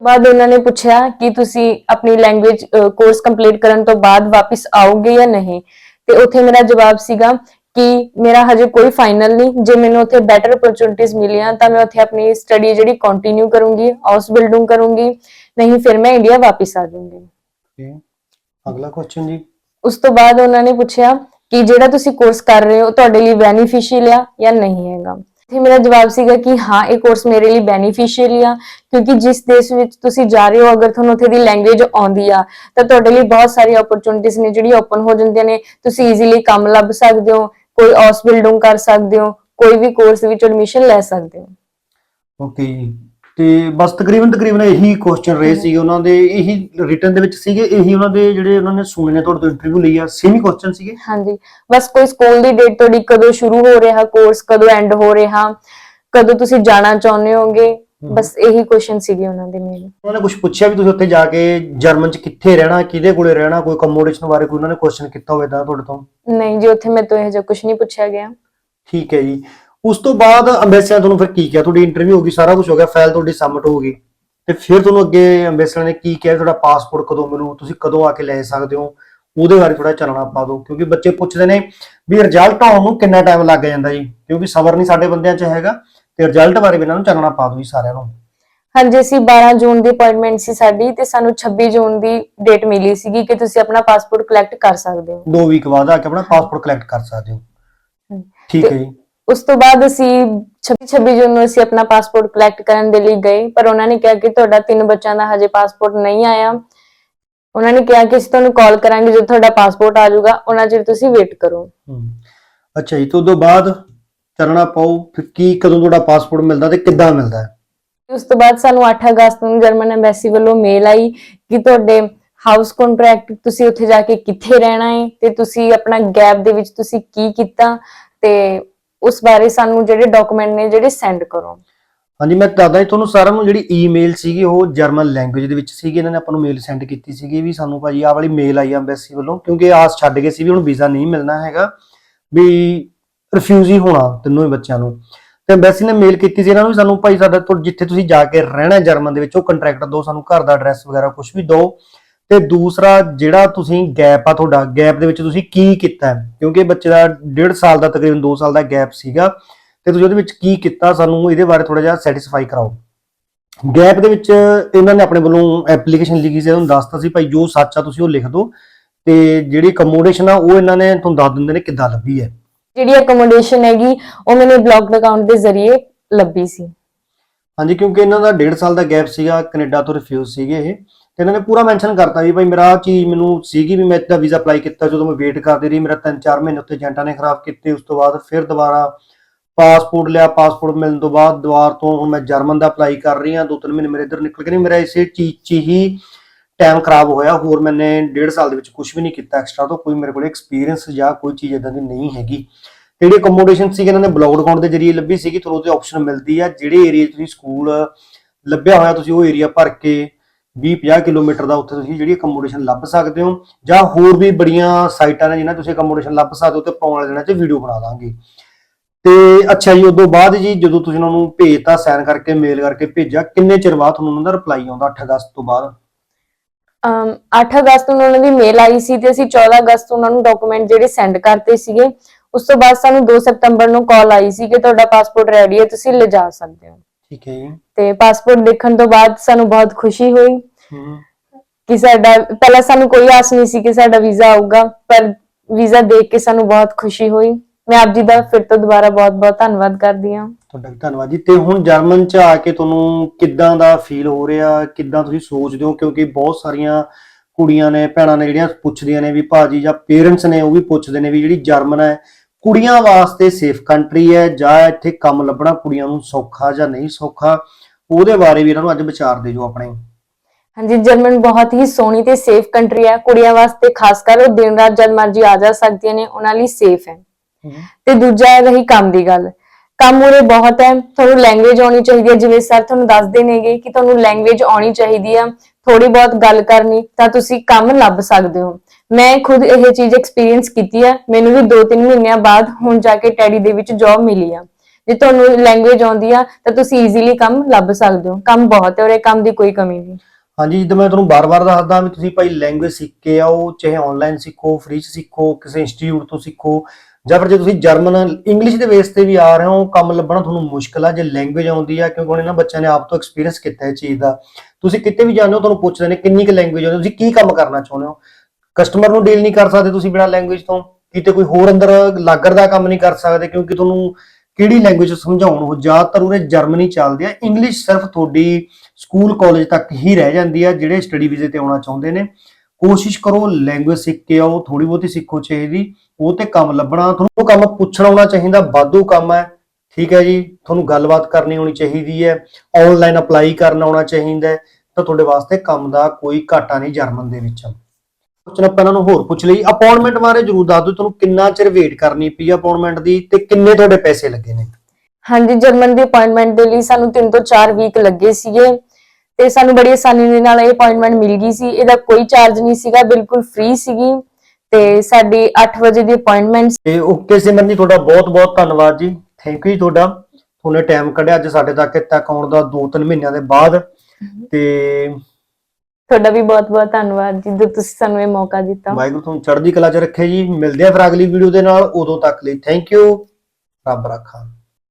ਬਾਅਦ ਉਹਨਾਂ ਨੇ ਪੁੱਛਿਆ ਕਿ ਤੁਸੀਂ ਆਪਣੀ ਲੈਂਗੁਏਜ ਕੋਰਸ ਕੰਪਲੀਟ ਕਰਨ ਤੋਂ ਬਾਅਦ ਵਾਪਸ ਆਓਗੇ ਜਾਂ ਨਹੀਂ? ਤੇ ਉੱਥੇ ਮੇਰਾ ਜਵਾਬ ਸੀਗਾ ਕਿ ਮੇਰਾ ਹਜੇ ਕੋਈ ਫਾਈਨਲ ਨਹੀਂ। ਜੇ ਮੈਨੂੰ ਉੱਥੇ ਬੈਟਰ ਓਪਰਚੁਨਿਟੀਜ਼ ਮਿਲੀਆਂ ਤਾਂ ਮੈਂ ਉੱਥੇ ਆਪਣੀ ਸਟੱਡੀ ਜਿਹੜੀ ਕੰਟੀਨਿਊ ਕਰੂੰਗੀ ਹਾਊਸ ਬਿਲਡਿੰਗ ਕਰੂੰਗੀ। ਨਹੀਂ ਫਿਰ ਮੈਂ ਇੰਡੀਆ ਵਾਪਸ ਆ ਜਾਊਂਗੀ. ਅਗਲਾ ਕੁਐਸਚਨ ਜੀ। ਉਸ ਤੋਂ ਬਾਅਦ ਉਹਨਾਂ ਨੇ ਪੁੱਛਿਆ ਕਿ ਜਿਹੜਾ ਤੁਸੀਂ ਕੋਰਸ ਕਰ ਰਹੇ ਹੋ ਤੁਹਾਡੇ ਲਈ ਬੈਨੀਫੀਸ਼ੀਅਲ ਆ ਜਾਂ ਨਹੀਂ ਹੈਗਾ? ਤੇ ਮੇਰਾ ਜਵਾਬ ਸੀਗਾ ਕਿ ਹਾਂ ਇਹ ਕੋਰਸ ਮੇਰੇ ਲਈ ਬੈਨੀਫੀਸ਼ੀਅਲ ਆ। ਕਿਉਂਕਿ ਜਿਸ ਦੇਸ਼ ਵਿੱਚ ਤੁਸੀਂ ਜਾ ਰਹੇ ਹੋ ਅਗਰ ਤੁਹਾਨੂੰ ਉੱਥੇ ਦੀ ਲੈਂਗੁਏਜ ਆਉਂਦੀ ਆ ਤਾਂ ਤੁਹਾਡੇ ਲਈ ਬਹੁਤ ਸਾਰੀ ਓਪਰਚੁਨਿਟੀਆਂ ਨੇ ਜਿਹੜੀ ਓਪਨ ਹੋ ਜਾਂਦੀਆਂ ਨੇ। ਤੁਸੀਂ ਈਜ਼ੀਲੀ ਕੰਮ ਲੱਭ ਸਕਦੇ ਹੋ। ਕੋਈ ਬਿਲਡਿੰਗ ਕਰ ਸਕਦੇ ਹੋ ਕੋਈ ਵੀ ਕੋਰਸ ਵਿੱਚ ਐਡਮਿਸ਼ਨ ਲੈ ਸਕਦੇ ਹੋ। ਓਕੇ ਜੀ। ਤੇ ਬਸ ਤਕਰੀਬਨ ਤਕਰੀਬਨ ਇਹੀ ਕੁਐਸਚਨ ਰਹੇ ਸੀਗੇ ਉਹਨਾਂ ਦੇ ਇਹੀ ਰਿਟਨ ਦੇ ਵਿੱਚ ਸੀਗੇ ਇਹੀ ਉਹਨਾਂ ਦੇ ਜਿਹੜੇ ਉਹਨਾਂ ਨੇ ਸੁਣੇ ਨੇ ਤੁਹਾਡੇ ਤੋਂ ਇੰਟਰਵਿਊ ਲਈ ਆ ਸੇਮ ਹੀ ਕੁਐਸਚਨ ਸੀਗੇ? ਹਾਂਜੀ। ਬਸ ਕੋਈ ਸਕੂਲ ਦੀ ਡੇਟ ਤੁਹਾਡੀ ਕਦੋਂ ਸ਼ੁਰੂ ਹੋ ਰਿਹਾ ਕੋਰਸ ਕਦੋਂ ਐਂਡ ਹੋ ਰਿਹਾ ਕਦੋਂ ਤੁਸੀਂ ਜਾਣਾ ਚਾਹੁੰਦੇ ਹੋਗੇ ਬਸ ਇਹੀ ਕੁਐਸਚਨ ਸੀਗੇ ਉਹਨਾਂ ਦੇ ਮੇਰੇ ਉਹਨਾਂ ਨੇ ਕੁਝ ਪੁੱਛਿਆ ਵੀ ਤੁਸੀਂ ਉੱਥੇ ਜਾ ਕੇ ਜਰਮਨ ਚ ਕਿੱਥੇ ਰਹਿਣਾ ਕਿਹਦੇ ਕੋਲੇ ਰਹਿਣਾ ਕੋਈ ਅਕੋਮੋਡੇਸ਼ਨ ਬਾਰੇ ਕੋਈ ਉਹਨਾਂ ਨੇ ਕੁਐਸਚਨ ਕੀਤਾ ਹੋਵੇ ਤਾਂ ਤੁਹਾਡੇ ਤੋਂ? ਨਹੀਂ ਜੀ ਉੱਥੇ ਤੋਂ ਇਹ ਜਿਹਾ ਕੁਝ ਨਹੀਂ ਪੁੱਛਿਆ ਗਿਆ। ਠੀਕ ਹੈ ਜੀ। ਉਸ ਤੋਂ ਬਾਅਦ ਅੰਬੈਸਡਰ ਤੁਹਾਨੂੰ ਫਿਰ ਕੀ ਕਿਹਾ? ਤੁਹਾਡੀ ਇੰਟਰਵਿਊ ਹੋ ਗਈ ਸਾਰਾ ਕੁਝ ਹੋ ਗਿਆ ਫਾਈਲ ਤੁਹਾਡੀ ਸਬਮਿਟ ਹੋ ਗਈ। ਤੇ ਫਿਰ ਤੁਹਾਨੂੰ ਅੱਗੇ ਅੰਬੈਸਡਰ ਨੇ ਕੀ ਕਿਹਾ? ਤੁਹਾਡਾ ਪਾਸਪੋਰਟ ਕਦੋਂ ਮਿਲੂ? ਤੁਸੀਂ ਕਦੋਂ ਆ ਕੇ ਲੈ ਸਕਦੇ ਹੋ? ਉਹਦੇ ਬਾਰੇ ਥੋੜਾ ਚਾਨਣਾ ਪਾ ਦਿਓ ਕਿਉਂਕਿ ਬੱਚੇ ਪੁੱਛਦੇ ਨੇ ਵੀ ਰਿਜ਼ਲਟ ਆਉਣ ਨੂੰ ਕਿੰਨਾ ਟਾਈਮ ਲੱਗ ਜਾਂਦਾ ਜੀ? ਕਿਉਂਕਿ ਸਬਰ ਨਹੀਂ ਸਾਡੇ ਬੰਦਿਆਂ 'ਚ ਹੈਗਾ। ਤੇ ਰਿਜ਼ਲਟ ਬਾਰੇ ਵੀ ਇਹਨਾਂ ਨੂੰ ਚਾਨਣਾ ਪਾ ਦਿਓ ਜੀ ਸਾਰਿਆਂ ਨੂੰ। ਹਾਂਜੀ ਅਸੀਂ 12 ਜੂਨ ਦੀ ਅਪਾਇੰਟਮੈਂਟ ਸੀ ਸਾਡੀ ਤੇ ਸਾਨੂੰ 26 ਜੂਨ ਦੀ ਡੇਟ ਮਿਲੀ ਸੀਗੀ ਕਿ ਤੁਸੀਂ ਆਪਣਾ ਪਾਸਪੋਰਟ ਕਲੈਕਟ ਕਰ ਸਕਦੇ ਹੋ। ਦੋ ਵੀਕ ਬਾਅਦ ਆ ਕੇ ਆਪਣਾ ਪਾਸਪੋਰਟ ਕਲੈਕਟ ਕਰ ਸਕਦੇ ਹੋ। ਠੀਕ ਹੈ ਜੀ। ਉਸ ਤੋਂ ਬਾਅਦ ਅਸੀਂ 26 26 ਜੂਨ ਨੂੰ ਅਸੀਂ ਆਪਣਾ ਪਾਸਪੋਰਟ ਕਲੈਕਟ ਕਰਨ ਦੇ ਲਈ ਗਏ ਪਰ ਉਹਨਾਂ ਨੇ ਕਿਹਾ ਕਿ ਤੁਹਾਡਾ ਤਿੰਨ ਬੱਚਿਆਂ ਦਾ ਹਜੇ ਪਾਸਪੋਰਟ ਨਹੀਂ ਆਇਆ। ਉਹਨਾਂ ਨੇ ਕਿਹਾ ਕਿ ਅਸੀਂ ਤੁਹਾਨੂੰ ਕਾਲ ਕਰਾਂਗੇ ਜਦੋਂ ਤੁਹਾਡਾ ਪਾਸਪੋਰਟ ਆ ਜਾਊਗਾ ਉਹਨਾਂ ਚਿਰ ਤੁਸੀਂ ਵੇਟ ਕਰੋ। ਅੱਛਾ ਜੀ ਤੇ ਉਦੋਂ ਬਾਅਦ ਚਾਨਣਾ ਪਾਓ ਫਿਰ ਕੀ ਕਦੋਂ ਤੁਹਾਡਾ ਪਾਸਪੋਰਟ ਮਿਲਦਾ ਤੇ ਕਿੱਦਾਂ ਮਿਲਦਾ ਉਸ ਤੋਂ ਬਾਅਦ ਸਾਨੂੰ 8 ਅਗਸਤ ਨੂੰ ਜਰਮਨ ਐਮਬੈਸੀ ਵੱਲੋਂ ਮੇਲ ਆਈ ਕਿ ਤੁਹਾਡੇ ਹਾਊਸ ਕੰਟਰੈਕਟ ਤੁਸੀਂ ਉੱਥੇ ਜਾ ਕੇ ਕਿੱਥੇ ਰਹਿਣਾ ਹੈ ਤੇ ਤੁਸੀਂ ਆਪਣਾ ਗੈਪ ਦੇ ਵਿੱਚ ਤੁਸੀਂ ਕੀ ਕੀਤਾ ਤੇ ਉਸ ਬਾਰੇ ਸਾਨੂੰ ਜਿਹੜੇ ਡਾਕੂਮੈਂਟ ਨੇ ਜਿਹੜੇ ਸੈਂਡ ਕਰੋ। ਹਾਂਜੀ ਮੈਂ ਦੱਸਦਾ ਜੀ ਤੁਹਾਨੂੰ ਸਾਰਿਆਂ ਨੂੰ ਜਿਹੜੀ ਈਮੇਲ ਸੀਗੀ ਉਹ ਜਰਮਨ ਲੈਂਗੁਏਜ ਦੇ ਵਿੱਚ ਸੀਗੀ ਇਹਨਾਂ ਨੇ ਆਪਾਂ ਨੂੰ ਮੇਲ ਸੈਂਡ ਕੀਤੀ ਸੀਗੀ ਵੀ ਸਾਨੂੰ ਭਾਜੀ ਆਹ ਵਾਲੀ ਮੇਲ ਆਈ ਅੰਬੈਸੀ ਵੱਲੋਂ ਕਿਉਂਕਿ ਆਸ ਛੱਡ ਗਏ ਸੀ ਵੀ ਹੁਣ ਵੀਜ਼ਾ ਨਹੀਂ ਮਿਲਣਾ ਹੈਗਾ ਵੀ ਰਿਫਿਊਜ਼ ਹੀ ਹੋਣਾ ਤਿੰਨੋਂ ਹੀ ਬੱਚਿਆਂ ਨੂੰ। ਤੇ ਅੰਬੈਸੀ ਨੇ ਮੇਲ ਕੀਤੀ ਸੀ ਇਹਨਾਂ ਨੂੰ ਵੀ ਸਾਨੂੰ ਭਾਈ ਸਾਡਾ ਤੋਂ ਜਿੱਥੇ ਤੁਸੀਂ ਜਾ ਕੇ ਰਹਿਣਾ ਜਰਮਨ ਦੇ ਵਿੱਚ, ਉਹ ਕੰਟਰੈਕਟ ਦਿਓ, ਸਾਨੂੰ ਘਰ ਦਾ ਐਡਰੈਸ ਵਗੈਰਾ ਕੁਝ ਵੀ ਦਿਓ। ਤੇ ਦੂਸਰਾ ਜਿਹੜਾ ਤੁਸੀਂ ਗੈਪ ਆ ਤੁਹਾਡਾ ਗੈਪ ਦੇ ਵਿੱਚ ਤੁਸੀਂ ਕੀ ਕੀਤਾ ਕਿਉਂਕਿ ਬੱਚੇ ਦਾ 1.5 ਸਾਲ ਦਾ, ਤਕਰੀਬਨ 2 ਸਾਲ ਦਾ ਗੈਪ ਸੀਗਾ। ਤੇ ਤੁਸੀਂ ਉਹਦੇ ਵਿੱਚ ਕੀ ਕੀਤਾ? ਸਾਨੂੰ ਇਹਦੇ ਬਾਰੇ ਥੋੜਾ ਜਿਹਾ ਸੈਟੀਸਫਾਈ ਕਰਾਓ। ਗੈਪ ਦੇ ਵਿੱਚ ਇਹਨਾਂ ਨੇ ਆਪਣੇ ਵੱਲੋਂ ਐਪਲੀਕੇਸ਼ਨ ਲਿਖੀ ਸੀ ਤੁਹਾਨੂੰ ਦੱਸਤਾ ਸੀ, ਭਾਈ ਜੋ ਸੱਚ ਆ ਤੁਸੀਂ ਉਹ ਲਿਖ ਦਿਓ। ਤੇ ਜਿਹੜੀ ਅਕਮੋਡੇਸ਼ਨ ਆ, ਉਹ ਇਹਨਾਂ ਨੇ ਤੁਹਾਨੂੰ ਦੱਸ ਦਿੰਦੇ ਨੇ ਕਿੱਦਾਂ ਲੱਭੀ ਹੈ। ਜਿਹੜੀ ਅਕੋਮੋਡੇਸ਼ਨ ਹੈਗੀ, ਉਹ ਮੈਨੂੰ ਬਲੌਗਡ ਅਕਾਊਂਟ ਦੇ ਜ਼ਰੀਏ ਲੱਭੀ ਸੀ। ਹਾਂਜੀ, ਕਿਉਂਕਿ ਇਹਨਾਂ ਦਾ 1.5 ਸਾਲ ਦਾ ਗੈਪ ਸੀਗਾ, ਕੈਨੇਡਾ ਤੋਂ ਰਿਫਿਊਜ਼ ਸੀਗੇ ਇਹ। ਤੇ ਇਹਨਾਂ ਨੇ ਪੂਰਾ ਮੈਂਸ਼ਨ ਕਰਤਾ ਵੀ ਭਾਈ ਮੇਰਾ ਆਹ ਚੀਜ਼ ਮੈਨੂੰ ਸੀਗੀ ਵੀ ਮੈਂ ਇੱਦਾਂ ਵੀਜ਼ਾ ਅਪਲਾਈ ਕੀਤਾ, ਜਦੋਂ ਮੈਂ ਵੇਟ ਕਰਦੀ ਰਹੀ, ਮੇਰਾ 3-4 ਮਹੀਨੇ ਉੱਤੇ ਏਜੰਟਾਂ ਨੇ ਖਰਾਬ ਕੀਤੇ, ਉਸ ਤੋਂ ਬਾਅਦ ਫਿਰ ਦੁਬਾਰਾ ਪਾਸਪੋਰਟ ਲਿਆ ਪਾਸਪੋਰਟ ਮਿਲਣ ਤੋਂ ਬਾਅਦ ਦੁਬਾਰ ਤੋਂ ਹੁਣ ਮੈਂ ਜਰਮਨ ਦਾ ਅਪਲਾਈ ਕਰ ਰਹੀ ਹਾਂ ਦੋ ਤਿੰਨ ਮਹੀਨੇ ਮੇਰੇ ਇੱਧਰ ਨਿਕਲ ਗਏ ਨੇ ਮੇਰਾ ਇਸੇ ਚੀਜ਼ 'ਚ ਹੀ ਟਾਈਮ ਖਰਾਬ ਹੋਇਆ, ਹੋਰ ਮੈਨੇ 1.5 ਸਾਲ ਦੇ ਵਿੱਚ ਕੁਝ ਵੀ ਨਹੀਂ ਕੀਤਾ ਐਕਸਟਰਾ ਤੋਂ, ਕੋਈ ਮੇਰੇ ਕੋਲ ਐਕਸਪੀਰੀਅੰਸ ਜਾਂ ਕੋਈ ਚੀਜ਼ ਇਦਾਂ ਦੀ ਨਹੀਂ ਹੈਗੀ। ਜਿਹੜੀ ਅਕੋਮੋਡੇਸ਼ਨ ਸੀ ਇਹਨਾਂ ਨੇ ਬਲੌਗਡ ਅਕਾਊਂਟ ਦੇ ਜਰੀਏ ਲੱਭੀ ਸੀਗੀ, ਤੁਹਾਨੂੰ ਉਹਦੇ ਆਪਸ਼ਨ ਮਿਲਦੀ ਆ। ਜਿਹੜੇ ਏਰੀਆ 'ਚ ਤੁਸੀਂ ਸਕੂਲ ਲੱਭਿਆ ਹੋਇਆ, ਤੁਸੀਂ ਉਹ ਏਰੀਆ ਭਰ ਕੇ 20-50 ਕਿਲੋਮੀਟਰ ਦਾ ਉੱਥੇ ਤੁਸੀਂ ਜਿਹੜੀ ਅਕੋਮੋਡੇਸ਼ਨ ਲੱਭ ਸਕਦੇ ਹੋ, ਜਾਂ ਹੋਰ ਵੀ ਬੜੀਆਂ ਸਾਈਟਾਂ ਨੇ ਜਿਨ੍ਹਾਂ ਤੁਸੀਂ ਅਕੋਮੋਡੇਸ਼ਨ ਲੱਭ ਸਕਦੇ ਹੋ ਤੇ ਪਾਉਣ ਵਾਲੇ ਦਿਨਾਂ 'ਚ ਵੀਡੀਓ ਬਣਾ ਦਾਂਗੇ। ਤੇ ਅੱਛਾ ਜੀ, ਉਦੋਂ ਬਾਅਦ ਜੀ ਜਦੋਂ ਤੁਸੀਂ ਉਹਨਾਂ ਨੂੰ ਭੇਜਤਾ ਸਾਈਨ ਕਰਕੇ ਮੇਲ ਕਰਕੇ ਭੇਜਿਆ, ਕਿੰਨੇ ਚਿਰ ਬਾਅਦ ਤੁਹਾਨੂੰ ਉਹਨਾਂ ਦਾ ਰਿਪਲਾਈ ਆਉਂਦਾ 8 ਅਗਸਤ ਤੋਂ ਬਾਅਦ? 8 ਅਗਸਤ ਨੂੰ ਉਹਨਾਂ ਦੀ ਮੇਲ ਆਈ ਸੀ ਤੇ ਅਸੀਂ 14 ਅਗਸਤ ਨੂੰ ਉਹਨਾਂ ਨੂੰ ਡਾਕੂਮੈਂਟ ਜਿਹੜੇ ਸੈਂਡ ਕਰਤੇ ਸੀਗੇ ਉਸ ਤੋਂ ਬਾਅਦ ਸਾਨੂੰ 2 ਸਤੰਬਰ ਨੂੰ ਕਾਲ ਆਈ ਸੀ ਕਿ ਤੁਹਾਡਾ ਪਾਸਪੋਰਟ ਰੈਡੀ ਹੈ ਤੁਸੀਂ ਲਿਜਾ ਸਕਦੇ ਹੋ। ਠੀਕ ਹੈ ਜੀ। ਤੇ ਪਾਸਪੋਰਟ ਦੇਖਣ ਤੋਂ ਬਾਅਦ ਸਾਨੂੰ ਬਹੁਤ ਖੁਸ਼ੀ ਹੋਈ ਕਿ ਸਾਡਾ ਪਹਿਲਾਂ ਸਾਨੂੰ ਕੋਈ ਆਸ ਨਹੀਂ ਸੀ ਕਿ ਸਾਡਾ ਵੀਜ਼ਾ ਆਊਗਾ ਪਰ ਵੀਜ਼ਾ ਦੇਖ ਕੇ ਸਾਨੂੰ ਬਹੁਤ ਖੁਸ਼ੀ ਹੋਈ। ਮੈਂ ਆਪ ਜੀ ਦਾ ਫਿਰ ਤੋਂ ਦੁਬਾਰਾ ਬਹੁਤ-ਬਹੁਤ ਧੰਨਵਾਦ ਕਰਦੀ ਹਾਂ। ਤੁਹਾਡਾ ਧੰਨਵਾਦ ਜੀ। ਤੇ ਹੁਣ ਜਰਮਨ ਚ ਆ ਕੇ ਤੁਹਾਨੂੰ ਕਿੱਦਾਂ ਦਾ ਫੀਲ ਹੋ ਰਿਹਾ? ਕਿੱਦਾਂ ਤੁਸੀਂ ਸੋਚਦੇ ਹੋ? ਕਿਉਂਕਿ ਬਹੁਤ ਸਾਰੀਆਂ ਕੁੜੀਆਂ ਨੇ ਭੈਣਾਂ ਨੇ ਜਿਹੜੀਆਂ ਪੁੱਛਦੀਆਂ ਨੇ ਵੀ ਭਾਜੀ ਜਾਂ ਪੇਰੈਂਟਸ ਨੇ ਉਹ ਵੀ ਪੁੱਛਦੇ ਨੇ ਵੀ ਜਿਹੜੀ ਜਰਮਨ ਹੈ ਕੁੜੀਆਂ ਵਾਸਤੇ ਸੇਫ ਕੰਟਰੀ ਹੈ ਜਾਂ ਇੱਥੇ ਕੰਮ ਲੱਭਣਾ ਕੁੜੀਆਂ ਨੂੰ ਸੌਖਾ ਜਾਂ ਨਹੀਂ ਸੌਖਾ ਉਹਦੇ ਬਾਰੇ ਵੀ ਇਹਨਾਂ ਨੂੰ ਅੱਜ ਵਿਚਾਰ ਦੇ ਜੋ ਆਪਣੇ। ਹਾਂਜੀ ਜਰਮਨ ਬਹੁਤ ਹੀ ਸੋਹਣੀ ਤੇ ਸੇਫ ਕੰਟਰੀ ਹੈ। ਕੁੜੀਆਂ ਵਾਸਤੇ ਖਾਸ ਕਰ ਉਹ ਦਿਨ ਰਾਤ ਜਦ ਮਰਜ਼ੀ ਆ ਜਾ ਸਕਦੀਆਂ ਨੇ ਉਹਨਾਂ ਲਈ ਸੇਫ ਹੈ। ਤੇ ਦੂਜਾ ਰਹੀ ਕੰਮ ਦੀ ਗੱਲ। ਕੰਮ ਉਰੇ ਬਹੁਤ ਹੈ, ਤੁਹਾਨੂੰ ਲੈਂਗੁਏਜ ਆਉਣੀ ਚਾਹੀਦੀ ਹੈ, ਜਿਵੇਂ ਸਰ ਤੁਹਾਨੂੰ ਦੱਸਦੇ ਨੇਗੇ ਕਿ ਤੁਹਾਨੂੰ ਲੈਂਗੁਏਜ ਆਉਣੀ ਚਾਹੀਦੀ ਆ ਥੋੜੀ ਬਹੁਤ ਗੱਲ ਕਰਨੀ ਤਾਂ ਤੁਸੀਂ ਕੰਮ ਲੱਭ ਸਕਦੇ ਹੋ। ਮੈਂ ਖੁਦ ਇਹ ਚੀਜ਼ ਐਕਸਪੀਰੀਅੰਸ ਕੀਤੀ ਆ ਮੈਨੂੰ ਵੀ 2-3 ਮਹੀਨਿਆਂ ਬਾਅਦ ਹੁਣ ਜਾ ਕੇ ਟੈਡੀ ਦੇ ਵਿੱਚ ਜੌਬ ਮਿਲੀ ਆ। ਜੇ ਤੁਹਾਨੂੰ ਲੈਂਗੁਏਜ ਆਉਂਦੀ ਆ, ਤਾਂ ਤੁਸੀਂ ਈਜ਼ੀਲੀ ਕੰਮ ਲੱਭ ਸਕਦੇ ਹੋ। ਕੰਮ ਬਹੁਤ ਹੈ ਔਰ ਇਹ ਕੰਮ ਦੀ ਕੋਈ ਕਮੀ ਨਹੀਂ। ਹਾਂਜੀ, ਜਿੱਦਾਂ ਮੈਂ ਤੁਹਾਨੂੰ ਬਾਰ-ਬਾਰ ਦੱਸਦਾ ਵੀ ਤੁਸੀਂ ਭਾਈ ਲੈਂਗੁਏਜ ਸਿੱਖ ਕੇ ਆਓ, ਚਾਹੇ ਆਨਲਾਈਨ ਸਿੱਖੋ ਫ੍ਰੀ ਚ ਸਿੱਖੋ, ਕਿਸੇ ਇੰਸਟੀਚਿਊਟ ਤੋਂ ਸਿੱਖੋ ਜਾਂ ਫਿਰ ਜੇ ਤੁਸੀਂ ਜਰਮਨ, ਇੰਗਲਿਸ਼ ਦੇ ਬੇਸ ਤੇ ਵੀ ਆ ਰਹੇ ਹੋ, ਕੰਮ ਲੱਭਣਾ ਤੁਹਾਨੂੰ ਮੁਸ਼ਕਲ ਆ, ਜੇ ਲੈਂਗੁਏਜ ਆਉਂਦੀ ਆ, ਕਿਉਂਕਿ ਹੁਣ ਇਹਨਾਂ ਬੱਚਿਆਂ ਨੇ ਆਪ ਤੋਂ ਐਕਸਪੀਰੀਅੰਸ ਕੀਤਾ ਇਹ ਚੀਜ਼ ਦਾ। ਤੁਸੀਂ ਕਿਤੇ ਵੀ ਜਾਂਦੇ ਹੋ, ਤੁਹਾਨੂੰ ਪੁੱਛਦੇ ਨੇ ਕਿੰਨੀ ਕੁ ਲੈਂਗੁਏਜ ਆਉਂਦੀ ਤੁਸੀਂ ਕੀ ਕੰਮ ਕਰਨਾ ਚਾਹੁੰਦੇ ਹੋ? ਕਸਟਮਰ ਨੂੰ ਡੀਲ ਨਹੀਂ ਕਰ ਸਕਦੇ ਤੁਸੀਂ ਬਿਨਾਂ ਲੈਂਗੁਏਜ ਤੋਂ, ਕਿਤੇ ਕੋਈ ਹੋਰ ਅੰਦਰ ਲਾਗਰ ਦਾ ਕੰਮ ਨਹੀਂ ਕਰ ਸਕਦੇ, ਕਿਉਂਕਿ ਤੁਹਾਨੂੰ ਕਿਹੜੀ ਲੈਂਗੁਏਜ ਸਮਝਾਉਣ ਉਹ ਜ਼ਿਆਦਾਤਰ ਉਹਨੇ ਜਰਮਨੀ ਚੱਲਦੀ ਆ, ਇੰਗਲਿਸ਼ ਸਿਰਫ ਤੁਹਾਡੀ ਸਕੂਲ ਕਾਲਜ ਤੱਕ ਹੀ ਰਹਿ ਜਾਂਦੀ ਆ, ਜਿਹੜੇ ਸਟੱਡੀ ਵੀਜ਼ੇ ਤੇ ਆਉਣਾ ਚਾਹੁੰਦੇ ਨੇ। ਕੋਸ਼ਿਸ਼ ਕਰੋ ਲੈਂਗੁਏਜ ਸਿੱਖ ਕੇ ਆਓ ਥੋੜੀ ਬਹੁਤੀ ਸਿੱਖੋ ਚਾਹੀਦੀ। ਉਹ ਤੇ ਕੰਮ ਲੱਭਣਾ, ਤੁਹਾਨੂੰ ਕੰਮ ਪੁੱਛਣਾ ਆਉਣਾ ਚਾਹੀਦਾ, ਵਾਧੂ ਕੰਮ ਹੈ। ਠੀਕ ਹੈ ਜੀ, ਤੁਹਾਨੂੰ ਗੱਲਬਾਤ ਕਰਨੀ ਆਉਣੀ ਚਾਹੀਦੀ ਹੈ ਆਨਲਾਈਨ ਅਪਲਾਈ ਕਰਨਾ ਆਉਣਾ ਚਾਹੀਦਾ ਤਾਂ ਤੁਹਾਡੇ ਵਾਸਤੇ ਕੰਮ ਦਾ ਕੋਈ ਘਾਟਾ ਨਹੀਂ ਜਰਮਨ ਦੇ ਵਿੱਚ। ਕੁਛ ਆਪਾਂ ਇਹਨਾਂ ਨੂੰ ਹੋਰ ਪੁੱਛ ਲਈ। ਅਪਾਇੰਟਮੈਂਟ ਬਾਰੇ ਜਰੂਰ ਦੱਸ ਦਿਓ, ਤੁਹਾਨੂੰ ਕਿੰਨਾ ਚਿਰ ਵੇਟ ਕਰਨੀ ਪਈ ਅਪਾਇੰਟਮੈਂਟ ਦੀ ਤੇ ਕਿੰਨੇ ਤੁਹਾਡੇ ਪੈਸੇ ਲੱਗੇ ਨੇ? ਹਾਂਜੀ, ਜਰਮਨ ਦੀ ਅਪਾਇੰਟਮੈਂਟ ਦੇ ਲਈ ਸਾਨੂੰ 3 ਤੋਂ 4 ਵੀਕ ਲੱਗੇ ਸੀਗੇ। ਤੇ ਸਾਨੂੰ ਬੜੀ ਆਸਾਨੀ ਦੇ ਨਾਲ ਇਹ ਅਪਾਇੰਟਮੈਂਟ ਮਿਲ ਗਈ ਸੀ। ਇਹਦਾ ਕੋਈ ਚਾਰਜ ਨਹੀਂ ਸੀਗਾ ਬਿਲਕੁਲ ਫ੍ਰੀ ਸੀਗੀ ਤੇ ਸਾਡੀ 8 ਵਜੇ ਦੀ ਅਪਾਇੰਟਮੈਂਟ ਤੇ ਓਕੇ ਸਿਮਰਨ ਜੀ ਤੁਹਾਡਾ ਬਹੁਤ ਬਹੁਤ ਧੰਨਵਾਦ ਜੀ। ਥੈਂਕ ਯੂ ਜੀ ਤੁਹਾਡਾ। ਤੁਹਾਨੇ ਟਾਈਮ ਕੱਢਿਆ ਅੱਜ ਸਾਡੇ ਤੱਕ ਤੱਕ ਆਉਣ ਦਾ 2-3 ਮਹੀਨਿਆਂ ਦੇ ਬਾਅਦ। ਤੇ ਤੁਹਾਡਾ ਵੀ ਬਹੁਤ-ਬਹੁਤ ਧੰਨਵਾਦ ਜਿੱਦੋਂ ਤੁਸੀਂ ਸਾਨੂੰ ਇਹ ਮੌਕਾ ਦਿੱਤਾ। ਵਾਹਿਗੁਰੂ ਤੁਹਾਨੂੰ ਚੜ੍ਹਦੀ ਕਲਾ 'ਚ ਰੱਖੇ ਜੀ। ਮਿਲਦੇ ਆ ਫਿਰ ਅਗਲੀ ਵੀਡੀਓ ਦੇ ਨਾਲ। ਉਦੋਂ ਤੱਕ ਲਈ ਥੈਂਕ ਯੂ ਰੱਬ ਰੱਖਾ।